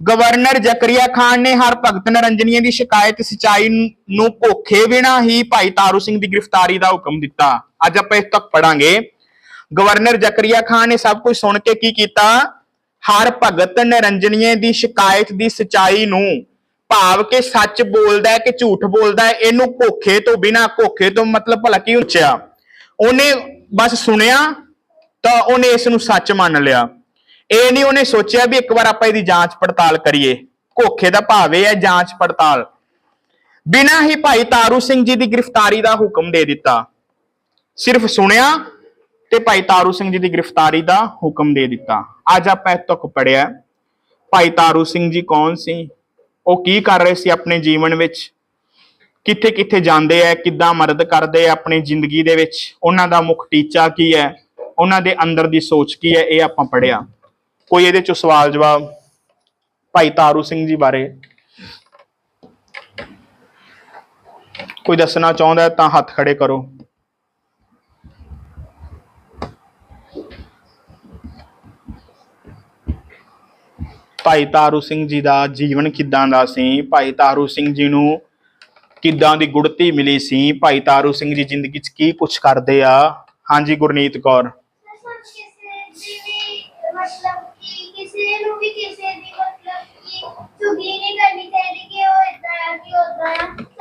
ਗਵਰਨਰ ਜ਼ਕਰੀਆ ਖਾਨ ਨੇ ਹਰ ਭਗਤ ਨਰੰਜਨੀਏ ਦੀ ਸ਼ਿਕਾਇਤ ਸਚਾਈ ਨੂੰ ਭੋਖੇ ਬਿਨਾ ਹੀ ਭਾਈ ਤਾਰੂ ਸਿੰਘ ਦੀ ਗ੍ਰਿਫਤਾਰੀ ਦਾ ਹੁਕਮ ਦਿੱਤਾ। ਅੱਜ ਆਪਾਂ ਇਸ ਤੱਕ ਪੜਾਂਗੇ। ਗਵਰਨਰ ਜ਼ਕਰੀਆ ਖਾਨ ਨੇ ਸਭ ਕੁਝ ਸੁਣ ਕੇ ਕੀ ਕੀਤਾ? ਹਰ ਭਗਤ ਨਰੰਜਨੀਏ ਦੀ ਸ਼ਿਕਾਇਤ ਦੀ ਸਚਾਈ ਨੂੰ ਭਾਵ ਕਿ ਸੱਚ ਬੋਲਦਾ ਹੈ ਕਿ ਝੂਠ ਬੋਲਦਾ ਹੈ, ਇਹਨੂੰ ਭੋਖੇ ਤੋਂ ਬਿਨਾ, ਭੋਖੇ ਤੋਂ ਮਤਲਬ ਭਲਾ ਕੀ ਉੱਚਿਆ? ਉਹਨੇ ਬਸ ਸੁਣਿਆ ਤਾਂ ਉਹਨੇ ਇਸ ਨੂੰ ਸੱਚ ਮੰਨ ਲਿਆ। ਇਹ ਨਹੀਂ ਉਹਨੇ ਸੋਚਿਆ ਵੀ ਇੱਕ ਵਾਰ ਆਪਾਂ ਇਹਦੀ ਜਾਂਚ ਪੜਤਾਲ ਕਰੀਏ। ਧੋਖੇ ਦਾ ਭਾਵ ਇਹ ਹੈ ਜਾਂਚ ਪੜਤਾਲ। ਬਿਨਾਂ ਹੀ ਭਾਈ ਤਾਰੂ ਸਿੰਘ ਜੀ ਦੀ ਗ੍ਰਿਫਤਾਰੀ ਦਾ ਹੁਕਮ ਦੇ ਦਿੱਤਾ। ਸਿਰਫ ਸੁਣਿਆ ਤੇ ਭਾਈ ਤਾਰੂ ਸਿੰਘ ਜੀ ਦੀ ਗ੍ਰਿਫਤਾਰੀ ਦਾ ਹੁਕਮ ਦੇ ਦਿੱਤਾ। ਅੱਜ ਆਪਾਂ ਇਹ ਤੱਕ ਪੜਿਆ ਭਾਈ ਤਾਰੂ ਸਿੰਘ ਜੀ ਕੌਣ ਸੀ? ਉਹ ਕੀ ਕਰ ਰਹੇ ਸੀ ਆਪਣੇ ਜੀਵਨ ਵਿੱਚ? ਕਿੱਥੇ ਕਿੱਥੇ ਜਾਂਦੇ ਆ? ਕਿੱਦਾਂ ਮਦਦ ਕਰਦੇ ਆ ਆਪਣੀ ਜ਼ਿੰਦਗੀ ਦੇ ਵਿੱਚ? ਉਹਨਾਂ ਦਾ ਮੁੱਖ ਟੀਚਾ ਕੀ ਹੈ? ਉਹਨਾਂ ਦੇ ਅੰਦਰ ਦੀ ਸੋਚ ਕੀ ਹੈ? ਇਹ ਆਪਾਂ ਪੜਿਆ ਕੋਈ ਇਹਦੇ ਚੋਂ ਸਵਾਲ ਜਵਾਬ? ਭਾਈ ਤਾਰੂ ਸਿੰਘ ਜੀ ਬਾਰੇ। ਕੋਈ ਦੱਸਣਾ ਚਾਹੁੰਦਾ ਤਾਂ ਹੱਥ ਖੜੇ ਕਰੋ। ਭਾਈ ਤਾਰੂ ਸਿੰਘ ਜੀ ਦਾ ਜੀਵਨ ਕਿੱਦਾਂ ਦਾ ਸੀ? ਭਾਈ ਤਾਰੂ ਸਿੰਘ ਜੀ ਨੂੰ ਕਿੱਦਾਂ ਦੀ ਗੁੜਤੀ ਮਿਲੀ ਸੀ? ਭਾਈ ਤਾਰੂ ਸਿੰਘ ਜੀ ਜ਼ਿੰਦਗੀ 'ਚ ਕੀ ਕੁਝ ਕਰਦੇ ਆ? ਹਾਂਜੀ, ਗੁਰਨੀਤ ਕੌਰ। ਨੂੰ ਵੀ ਕਿਸੇ ਦੀ ਮਤਲਬ ਕਿ ਚੁਗਲੀ ਨਹੀਂ ਕਰਨੀ ਚਾਹੀਦੀ ਕਿ ਉਹ ਇਦਾਂ ਆ, ਕਿ ਉਦਾਂ ਆ।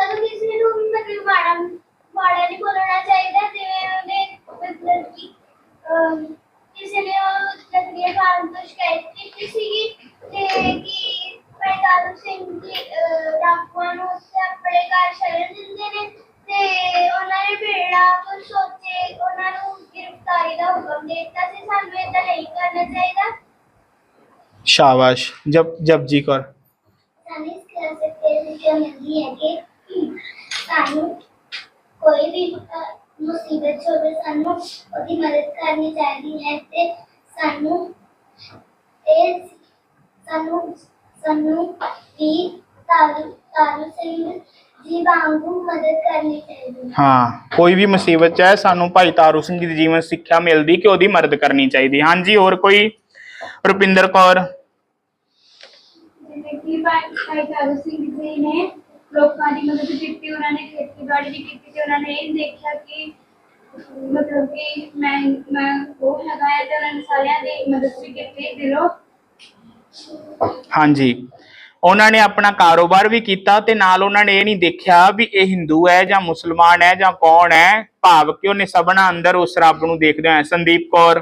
ਸ਼ਾਬਾਸ਼ ਜਬ ਜਪਜੀ ਕੌਰ ਸਾਨੂੰ ਇਸ ਤਰ੍ਹਾਂ ਸੇ ਪ੍ਰੇਰਿਤ ਮਿਲਦੀ ਹੈ ਕਿ ਸਾਨੂੰ ਕੋਈ ਵੀ ਮੁਸੀਬਤ ਹੋਵੇ ਸਾਨੂੰ ਉਹਦੀ ਮਦਦ ਕਰਨੀ ਚਾਹੀਦੀ ਹੈ ਤੇ ਸਾਨੂੰ ਇਹ ਸਾਨੂੰ ਸਾਨੂੰ ਵੀ ਤਾਰੂ ਤਾਰੂ ਸਿੰਘ ਜੀ ਵਾਂਗੂ ਮਦਦ ਕਰਨੀ ਚਾਹੀਦੀ ਹੈ ਕੋਈ ਵੀ ਮੁਸੀਬਤ ਚ ਹੈ ਸਾਨੂੰ ਭਾਈ ਤਾਰੂ ਸਿੰਘ ਜੀ ਦੀ ਜੀਵਨ ਸਿੱਖਿਆ ਮਿਲਦੀ ਕਿ ਉਹਦੀ ਮਦਦ ਕਰਨੀ ਚਾਹੀਦੀ ਹਾਂਜੀ ਹੋਰ ਕੋਈ ਰੁਪਿੰਦਰ ਕੌਰ ਭਾਈ ਭਾਈ ਸਿੰਘ ਜੀ ਨੇ ਲੋਕਾਂ ਦੀ ਮਦਦ ਕੀਤੀ, ਉਹਨਾਂ ਨੇ ਖੇਤੀਬਾੜੀ ਵੀ ਕੀਤੀ ਤੇ ਉਹਨਾਂ ਨੇ ਇਹ ਦੇਖਿਆ ਕਿ, ਮਤਲਬ ਕਿ ਮੈਂ ਮੈਂ ਉਹ ਹੈਗਾ ਹੈ ਤੇ ਉਹਨਾਂ ਨੇ ਸਾਰਿਆਂ ਦੀ ਮਦਦ ਵੀ ਕੀਤੀ ਦਿਲੋਂ। ਹਾਂਜੀ। ਉਹਨਾਂ ਨੇ ਆਪਣਾ ਕਾਰੋਬਾਰ ਵੀ ਕੀਤਾ ਤੇ ਨਾਲ ਉਹਨਾਂ ਨੇ ਇਹ ਨਹੀਂ ਦੇਖਿਆ ਵੀ ਇਹ ਹਿੰਦੂ ਹੈ ਜਾਂ ਮੁਸਲਮਾਨ ਹੈ ਜਾਂ ਕੌਣ ਹੈ। ਭਾਵ ਕਿ ਉਹਨੇ ਸਭਨਾ ਅੰਦਰ ਉਸ ਰੱਬ ਨੂੰ ਦੇਖਦੇ ਹੋਏ ਸੰਦੀਪ ਕੌਰ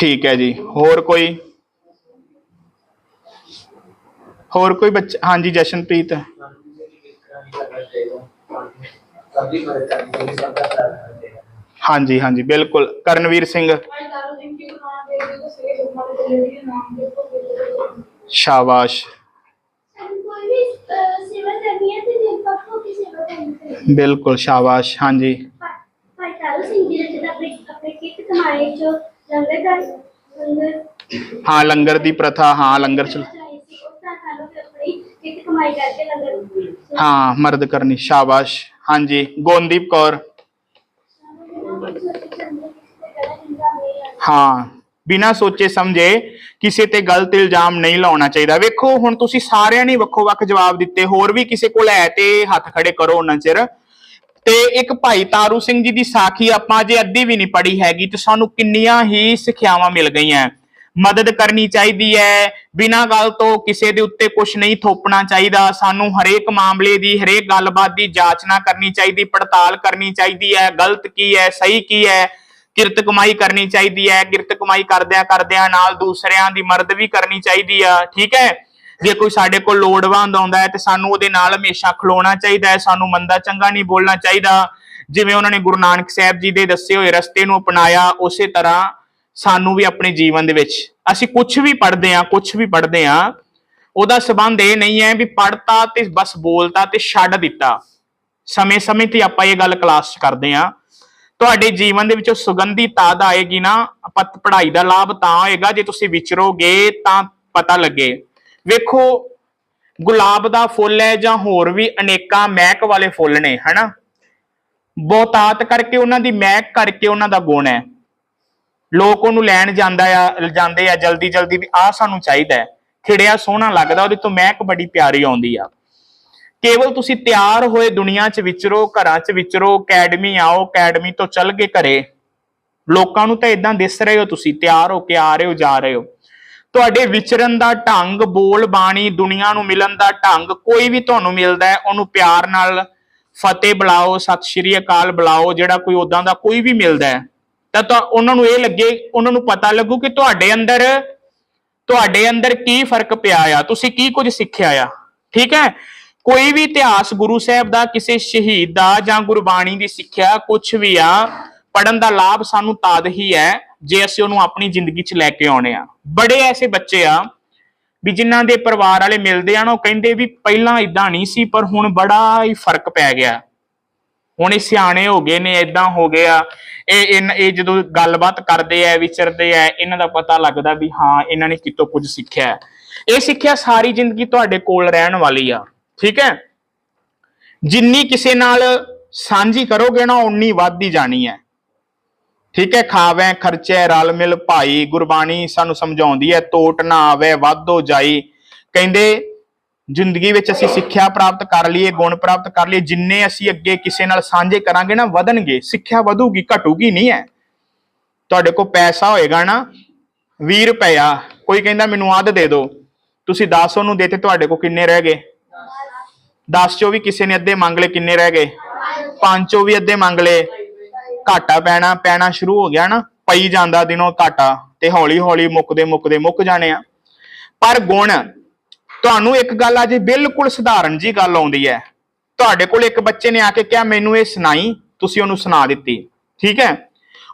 ਠੀਕ ਹੈ ਜੀ। ਹੋਰ ਕੋਈ? ਹੋਰ ਕੋਈ ਬੱਚਾ, ਹਾਂਜੀ, ਜਸ਼ਨਪ੍ਰੀਤ। ਹਾਂਜੀ ਹਾਂਜੀ, ਬਿਲਕੁਲ। ਕਰਨਵੀਰ ਸਿੰਘ। ਸ਼ਾਬਾਸ਼। ਬਿਲਕੁਲ, ਸ਼ਾਬਾਸ਼, ਹਾਂਜੀ। ਭਾਈ ਤਾਰੂ ਸਿੰਘ ਜੀ ਨੇ ਆਪਣੇ ਆਪਣੇ ਕਿਤ ਕਮਾਏ ਚੋਂ ਲੰਗਰ ਦਾ ਲੰਗਰ ਹਾਂ ਲੰਗਰ ਦੀ ਪ੍ਰਥਾ ਹਾਂ ਲੰਗਰ ਚ ਚਲਾਈ ਸੀ ਉਸ ਤਰ੍ਹਾਂ ਸਾਨੂੰ ਵੀ ਆਪਣੀ ਕਿਤ ਕਮਾਈ ਕਰਕੇ ਲੰਗਰ ਹਾਂ ਮਰਦ ਕਰਨੀ ਸ਼ਾਬਾਸ਼ ਹਾਂਜੀ ਗੋਨਦੀਪ ਕੌਰ ਹਾਂ ਬਿਨਾਂ ਸੋਚੇ ਸਮਝੇ ਕਿਸੇ ਤੇ ਗਲਤ ਇਲਜ਼ਾਮ ਨਹੀਂ ਲਾਉਣਾ ਚਾਹੀਦਾ ਵੇਖੋ ਹੁਣ ਤੁਸੀਂ ਸਾਰਿਆਂ ਨੇ ਵੱਖੋ ਵੱਖ ਜਵਾਬ ਦਿੱਤੇ ਹੋਰ ਵੀ ਕਿਸੇ ਕੋਲ ਹੈ ਤੇ ਹੱਥ ਖੜੇ ਕਰੋ ਉਹਨਾਂ ਚਿਰ ਤੇ ਇੱਕ ਭਾਈ ਤਾਰੂ ਸਿੰਘ ਜੀ ਦੀ ਸਾਖੀ ਆਪਾਂ ਜੇ ਅੱਧੀ ਵੀ ਨਹੀਂ ਪੜ੍ਹੀ ਹੈਗੀ ਤੇ ਸਾਨੂੰ ਕਿੰਨੀਆਂ ਹੀ ਸਿੱਖਿਆਵਾਂ ਮਿਲ ਗਈਆਂ। ਮਦਦ ਕਰਨੀ ਚਾਹੀਦੀ ਹੈ, ਬਿਨਾਂ ਗੱਲ ਤੋਂ ਕਿਸੇ ਦੇ ਉੱਤੇ ਕੁਝ ਨਹੀਂ ਥੋਪਣਾ ਚਾਹੀਦਾ। ਸਾਨੂੰ ਹਰੇਕ ਮਾਮਲੇ ਦੀ, ਹਰੇਕ ਗੱਲਬਾਤ ਦੀ ਜਾਂਚਨਾ ਕਰਨੀ ਚਾਹੀਦੀ, ਪੜਤਾਲ ਕਰਨੀ ਚਾਹੀਦੀ ਹੈ, ਗਲਤ ਕੀ ਹੈ, ਸਹੀ ਕੀ ਹੈ, ਕਿਰਤ ਕਮਾਈ ਕਰਨੀ ਚਾਹੀਦੀ ਹੈ, ਕਿਰਤ ਕਮਾਈ ਕਰਦਿਆਂ ਕਰਦਿਆਂ ਨਾਲ ਦੂਸਰਿਆਂ ਦੀ ਮਦਦ ਵੀ ਕਰਨੀ ਚਾਹੀਦੀ ਆ, ਠੀਕ ਹੈ? ਜੇ ਕੋਈ ਸਾਡੇ ਕੋਲ ਲੋੜਵੰਦ ਆਉਂਦਾ ਹੈ ਤੇ ਸਾਨੂੰ ਉਹਦੇ ਨਾਲ ਹਮੇਸ਼ਾ ਖਲੋਣਾ ਚਾਹੀਦਾ ਹੈ, ਸਾਨੂੰ ਮੰਦਾ ਚੰਗਾ ਨਹੀਂ ਬੋਲਣਾ ਚਾਹੀਦਾ। ਜਿਵੇਂ ਉਹਨਾਂ ਨੇ ਗੁਰੂ ਨਾਨਕ ਸਾਹਿਬ ਜੀ ਦੇ ਦੱਸੇ ਹੋਏ ਰਸਤੇ ਨੂੰ ਅਪਣਾਇਆ, ਉਸੇ ਤਰ੍ਹਾਂ ਸਾਨੂੰ ਵੀ ਆਪਣੇ ਜੀਵਨ ਦੇ ਵਿੱਚ। ਅਸੀਂ ਕੁਝ ਵੀ ਪੜ੍ਹਦੇ ਆ ਕੁਝ ਵੀ ਪੜ੍ਹਦੇ ਆ ਉਹਦਾ ਸਬੰਧ ਇਹ ਨਹੀਂ ਹੈ ਵੀ ਪੜ੍ਹਤਾ ਤੇ ਬਸ ਬੋਲਤਾ ਤੇ ਛੱਡ ਦਿੱਤਾ। ਸਮੇਂ-ਸਮੇਂ ਤੇ ਆਪਾਂ ਇਹ ਗੱਲ ਕਲਾਸ 'ਚ ਕਰਦੇ ਆ ਤੁਹਾਡੇ ਜੀਵਨ ਦੇ ਵਿੱਚੋਂ ਸੁਗੰਧੀ ਤਾਦ ਆਏਗੀ ਨਾ, ਆਪਾਂ ਪੜ੍ਹਾਈ ਦਾ ਲਾਭ ਤਾਂ ਹੋਏਗਾ, ਜੇ ਤੁਸੀਂ ਵਿਚਰੋਗੇ ਤਾਂ ਪਤਾ ਲੱਗੇ। ਵੇਖੋ, ਗੁਲਾਬ ਦਾ ਫੁੱਲ ਹੈ ਜਾਂ ਹੋਰ ਵੀ ਅਨੇਕਾਂ ਮਹਿਕ ਵਾਲੇ ਫੁੱਲ ਨੇ, ਹਨਾ? ਬਹੁਤਾਤ ਕਰਕੇ ਉਹਨਾਂ ਦੀ ਮਹਿਕ ਕਰਕੇ ਉਹਨਾਂ ਦਾ ਗੁਣ ਹੈ। ਲੋਕ ਉਹਨੂੰ ਲੈਣ ਜਾਂਦਾ ਆ, ਜਾਂਦੇ ਆ ਜਲਦੀ ਜਲਦੀ ਵੀ ਆਹ ਸਾਨੂੰ ਚਾਹੀਦਾ ਖਿੜਿਆ ਸੋਹਣਾ ਲੱਗਦਾ, ਉਹਦੇ ਤੋਂ ਮਹਿਕ ਬੜੀ ਪਿਆਰੀ ਆਉਂਦੀ ਆ। ਕੇਵਲ ਤੁਸੀਂ ਤਿਆਰ ਹੋਏ ਦੁਨੀਆ 'ਚ ਵਿਚਰੋ, ਘਰਾਂ 'ਚ ਵਿਚਰੋ, ਅਕੈਡਮੀ ਆਓ, ਅਕੈਡਮੀ ਤੋਂ ਚੱਲ ਕੇ ਘਰੇ। ਲੋਕਾਂ ਨੂੰ ਤਾਂ ਇਦਾਂ ਦਿਸ ਰਹੇ ਹੋ ਤੁਸੀਂ, ਤਿਆਰ ਹੋ ਕੇ ਆ ਰਹੇ ਹੋ, ਜਾ ਰਹੇ ਹੋ। ਤੁਹਾਡੇ ਵਿਚਰਨ ਦਾ ਢੰਗ, ਬੋਲ ਬਾਣੀ, ਦੁਨੀਆ ਨੂੰ ਮਿਲਣ ਦਾ ਢੰਗ ਕੋਈ ਵੀ ਤੁਹਾਨੂੰ ਮਿਲਦਾ ਹੈ, ਉਹਨੂੰ ਪਿਆਰ ਨਾਲ ਫਤਿਹ ਬੁਲਾਓ, ਸਤਿ ਸ਼੍ਰੀ ਅਕਾਲ ਬੁਲਾਓ, ਜਿਹੜਾ ਕੋਈ ਉਦਾਂ ਦਾ ਕੋਈ ਵੀ ਮਿਲਦਾ ਹੈ। ਤਾਂ ਤਾਂ ਉਹਨਾਂ ਨੂੰ ਇਹ ਲੱਗੇ, ਉਹਨਾਂ ਨੂੰ ਪਤਾ ਲੱਗੂ ਕਿ ਤੁਹਾਡੇ ਅੰਦਰ ਤੁਹਾਡੇ ਅੰਦਰ ਕੀ ਫ਼ਰਕ ਪਿਆ ਆ, ਤੁਸੀਂ ਕੀ ਕੁਝ ਸਿੱਖਿਆ ਆ। ਠੀਕ ਹੈ? ਕੋਈ ਵੀ ਇਤਿਹਾਸ ਗੁਰੂ ਸਾਹਿਬ ਦਾ, ਕਿਸੇ ਸ਼ਹੀਦ ਦਾ ਜਾਂ ਗੁਰਬਾਣੀ ਦੀ ਸਿੱਖਿਆ ਕੁਝ ਵੀ ਆ ਪੜਨ ਦਾ ਲਾਭ ਸਾਨੂੰ ਤਦ ਹੀ ਹੈ ਜੇ ਅਸੀਂ ਉਹਨੂੰ ਆਪਣੀ ਜ਼ਿੰਦਗੀ 'ਚ ਲੈ ਕੇ ਆਉਣੇ ਆ। ਬੜੇ ਐਸੇ ਬੱਚੇ ਆ ਵੀ ਜਿਨ੍ਹਾਂ ਦੇ ਪਰਿਵਾਰ ਵਾਲੇ ਮਿਲਦੇ ਆ ਨਾ, ਉਹ ਕਹਿੰਦੇ ਵੀ ਪਹਿਲਾਂ ਇਦਾਂ ਨਹੀਂ ਸੀ, ਪਰ ਹੁਣ ਬੜਾ ਹੀ ਫ਼ਰਕ ਪੈ ਗਿਆ। ਹੁਣ ਇਹ ਸਿਆਣੇ ਹੋ ਗਏ ਨੇ ਇਦਾਂ ਹੋ ਗਿਆ ਇਹ ਇਨ- ਇਹ ਜਦੋਂ ਗੱਲਬਾਤ ਕਰਦੇ ਆ, ਵਿਚਰਦੇ ਆ, ਇਹਨਾਂ ਦਾ ਪਤਾ ਲੱਗਦਾ ਵੀ ਹਾਂ, ਇਹਨਾਂ ਨੇ ਕਿਤੋਂ ਕੁਝ ਸਿੱਖਿਆ ਇਹ ਸਿੱਖਿਆ ਸਾਰੀ ਜ਼ਿੰਦਗੀ ਤੁਹਾਡੇ ਕੋਲ ਰਹਿਣ ਵਾਲੀ ਆ, ਠੀਕ ਹੈ? ਜਿੰਨੀ ਕਿਸੇ ਨਾਲ ਸਾਂਝੀ ਕਰੋਗੇ ਨਾ ਉਨੀ ਵੱਧਦੀ ਜਾਣੀ ਹੈ। ਠੀਕ ਹੈ ਖਾਵੇਂ, ਖਰਚੇ, ਰਲ ਮਿਲ ਭਾਈ। ਗੁਰਬਾਣੀ ਸਾਨੂੰ ਸਮਝਾਉਂਦੀ ਹੈ ਤੋਟ ਨਾ ਆਵੇ, ਵਾਧੋ ਜਾਈ। ਕਹਿੰਦੇ, ਜ਼ਿੰਦਗੀ ਵਿੱਚ ਅਸੀਂ ਸਿੱਖਿਆ ਪ੍ਰਾਪਤ ਕਰ ਲਈਏ, ਗੁਣ ਪ੍ਰਾਪਤ ਕਰ ਲਈਏ। ਜਿੰਨੇ ਅਸੀਂ ਅੱਗੇ ਕਿਸੇ ਨਾਲ ਸਾਂਝੇ ਕਰਾਂਗੇ ਨਾ, ਵਧਣਗੇ। ਸਿੱਖਿਆ ਵਧੂਗੀ, ਘਟੂਗੀ ਨਹੀਂ ਹੈ ਤੁਹਾਡੇ ਕੋਲ ਪੈਸਾ ਹੋਏਗਾ ਨਾ 20 ਰੁਪਇਆ। ਕੋਈ ਕਹਿੰਦਾ, ਮੈਨੂੰ ਅੱਧ ਦੇ ਦਿਓ ਤੁਸੀਂ 10 ਉਹਨੂੰ ਦੇਤੇ ਤੁਹਾਡੇ ਕੋਲ ਕਿੰਨੇ ਰਹਿ ਗਏ? 10 ਚੋਂ ਵੀ ਕਿਸੇ ਨੇ ਅੱਧੇ ਮੰਗ ਲਏ, ਕਿੰਨੇ ਰਹਿ ਗਏ? 5 ਚੋਂ ਵੀ ਅੱਧੇ ਮੰਗ ਲਏ। ਘਾਟਾ ਪੈਣਾ ਪੈਣਾ ਸ਼ੁਰੂ ਹੋ ਗਿਆ ਨਾ, ਪਈ ਜਾਂਦਾ ਦਿਨੋਂ ਘਾਟਾ ਤੇ ਹੌਲੀ ਹੌਲੀ ਮੁੱਕਦੇ ਮੁੱਕਦੇ, ਮੁੱਕ ਜਾਣੇ ਆ। ਪਰ ਗੁਣ, ਤੁਹਾਨੂੰ ਇੱਕ ਗੱਲ ਅੱਜ ਬਿਲਕੁਲ ਸਧਾਰਨ ਜੀ ਗੱਲ ਆਉਂਦੀ ਹੈ। ਤੁਹਾਡੇ ਕੋਲ ਇੱਕ ਬੱਚੇ ਨੇ ਆ ਕੇ ਕਿਹਾ, ਮੈਨੂੰ ਇਹ ਸੁਣਾਈ, ਤੁਸੀਂ ਉਹਨੂੰ ਸੁਣਾ ਦਿੱਤੀ। ਠੀਕ ਹੈ?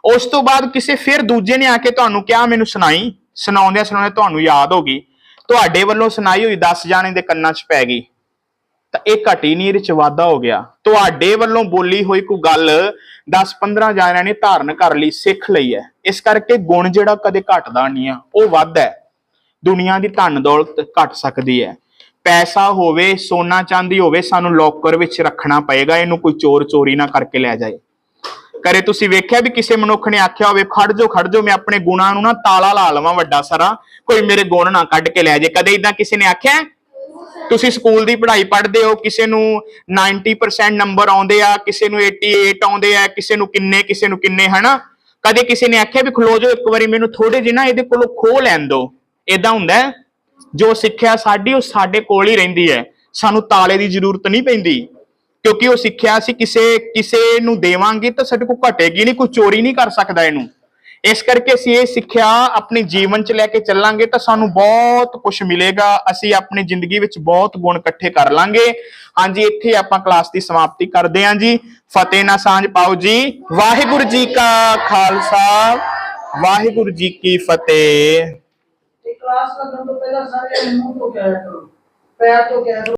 ਉਸ ਤੋਂ ਬਾਅਦ ਕਿਸੇ ਫਿਰ ਦੂਜੇ ਨੇ ਆ ਕੇ ਤੁਹਾਨੂੰ ਕਿਹਾ, ਮੈਨੂੰ ਸੁਣਾਈ। ਸੁਣਾਉਂਦਿਆਂ ਸੁਣਾਉਂਦਿਆਂ ਤੁਹਾਨੂੰ ਯਾਦ ਹੋ ਗਈ। ਤੁਹਾਡੇ ਵੱਲੋਂ ਸੁਣਾਈ ਹੋਈ 10 ਜਾਣੇ ਦੇ ਕੰਨਾਂ 'ਚ ਪੈ ਗਈ। ਤਾਂ ਇਹ ਘਟੀ ਨਹੀਂ, ਇਹਦੇ ਚ ਵਾਧਾ ਹੋ ਗਿਆ। ਤੁਹਾਡੇ ਵੱਲੋਂ ਬੋਲੀ ਹੋਈ ਕੋਈ ਗੱਲ 10-15 ਜਾਣਿਆਂ ਨੇ ਧਾਰਨ ਕਰ ਲਈ, ਸਿੱਖ ਲਈ ਹੈ। ਇਸ ਕਰਕੇ ਗੁਣ ਜਿਹੜਾ ਕਦੇ ਘਟਦਾ ਨਹੀਂ ਆ, ਉਹ ਵੱਧਦਾ ਹੈ। ਦੁਨੀਆ ਦੀ ਧਨ ਦੌਲਤ ਘਟ ਸਕਦੀ ਹੈ। ਪੈਸਾ ਹੋਵੇ, ਸੋਨਾ ਚਾਂਦੀ ਹੋਵੇ, ਸਾਨੂੰ ਲੋਕਰ ਵਿੱਚ ਰੱਖਣਾ ਪਏਗਾ, ਇਹਨੂੰ ਕੋਈ ਚੋਰ ਚੋਰੀ ਨਾ ਕਰਕੇ ਲੈ ਜਾਏ। ਕਰੇ ਤੁਸੀਂ ਵੇਖਿਆ ਵੀ ਕਿਸੇ ਮਨੁੱਖ ਨੇ ਆਖਿਆ ਹੋਵੇ, ਖੜ ਜੋ ਖੜ ਜੋ ਮੈਂ ਆਪਣੇ ਗੁਣਾਂ ਨੂੰ ਨਾ ਤਾਲਾ ਲਾ ਲਵਾਂ ਵੱਡਾ ਸਾਰਾ, ਕੋਈ ਮੇਰੇ ਗੁਣ ਨਾ ਕੱਢ ਕੇ ਲੈ ਜਾਏ। ਕਦੇ ਇਦਾਂ ਕਿਸੇ ਨੇ ਆਖਿਆ ਤੁਸੀਂ ਸਕੂਲ ਦੀ ਪੜ੍ਹਾਈ ਪੜ੍ਹਦੇ ਹੋ, ਕਿਸੇ ਨੂੰ 90% ਨੰਬਰ ਆਉਂਦੇ ਆ, ਕਿਸੇ ਨੂੰ 88 ਆਉਂਦੇ ਆ, ਕਿਸੇ ਨੂੰ ਕਿੰਨੇ, ਕਿਸੇ ਨੂੰ ਕਿੰਨੇ, ਹਨਾ? ਕਦੇ ਕਿਸੇ ਨੇ ਆਖਿਆ ਵੀ ਖਲੋ ਜਾਓ ਇੱਕ ਵਾਰੀ, ਮੈਨੂੰ ਥੋੜੇ ਜਿਹੇ ਨਾ ਇਹਦੇ ਕੋਲੋਂ ਖੋਹ ਲੈਣ ਦਿਓ। ਇਦਾਂ ਹੁੰਦਾ ਜੋ ਸਿੱਖਿਆ ਸਾਡੀ, ਉਹ ਸਾਡੇ ਕੋਲ ਹੀ ਰਹਿੰਦੀ ਹੈ। ਸਾਨੂੰ ਤਾਲੇ ਦੀ ਜ਼ਰੂਰਤ ਨਹੀਂ ਪੈਂਦੀ, ਕਿਉਂਕਿ ਉਹ ਸਿੱਖਿਆ ਅਸੀਂ ਕਿਸੇ ਕਿਸੇ ਨੂੰ ਦੇਵਾਂਗੇ ਤਾਂ ਸਾਡੇ ਕੋਲ ਘਟੇਗੀ ਨਹੀਂ, ਕੋਈ ਚੋਰੀ ਨਹੀਂ ਕਰ ਸਕਦਾ ਇਹਨੂੰ। ਇਸ ਕਰਕੇ ਅਸੀਂ ਇਹ ਸਿੱਖਿਆ ਆਪਣੇ ਜੀਵਨ 'ਚ ਲੈ ਕੇ ਚੱਲਾਂਗੇ ਤਾਂ ਸਾਨੂੰ ਬਹੁਤ ਕੁਝ ਮਿਲੇਗਾ। ਅਸੀਂ ਆਪਣੀ ਜ਼ਿੰਦਗੀ ਵਿੱਚ ਬਹੁਤ ਗੁਣ ਇਕੱਠੇ ਕਰ ਲਾਂਗੇ। ਹਾਂਜੀ, ਇੱਥੇ ਆਪਾਂ ਕਲਾਸ ਦੀ ਸਮਾਪਤੀ ਕਰਦੇ ਹਾਂ ਜੀ। ਫਤਿਹ ਨਾ ਸਾਂਝ ਪਾਓ ਜੀ। ਵਾਹਿਗੁਰੂ ਜੀ ਕਾ ਖਾਲਸਾ। ਵਾਹਿਗੁਰੂ ਜੀ ਕੀ ਫਤਿਹ। ਕਲਾਸ ਲੱਗਣ ਤੋਂ ਪਹਿਲਾਂ ਸਾਰੇ ਮੂੰਹ ਤੋਂ ਕਿਹਾ ਕਰੋ। ਪੈਰ ਤੋਂ ਕਿਹਾ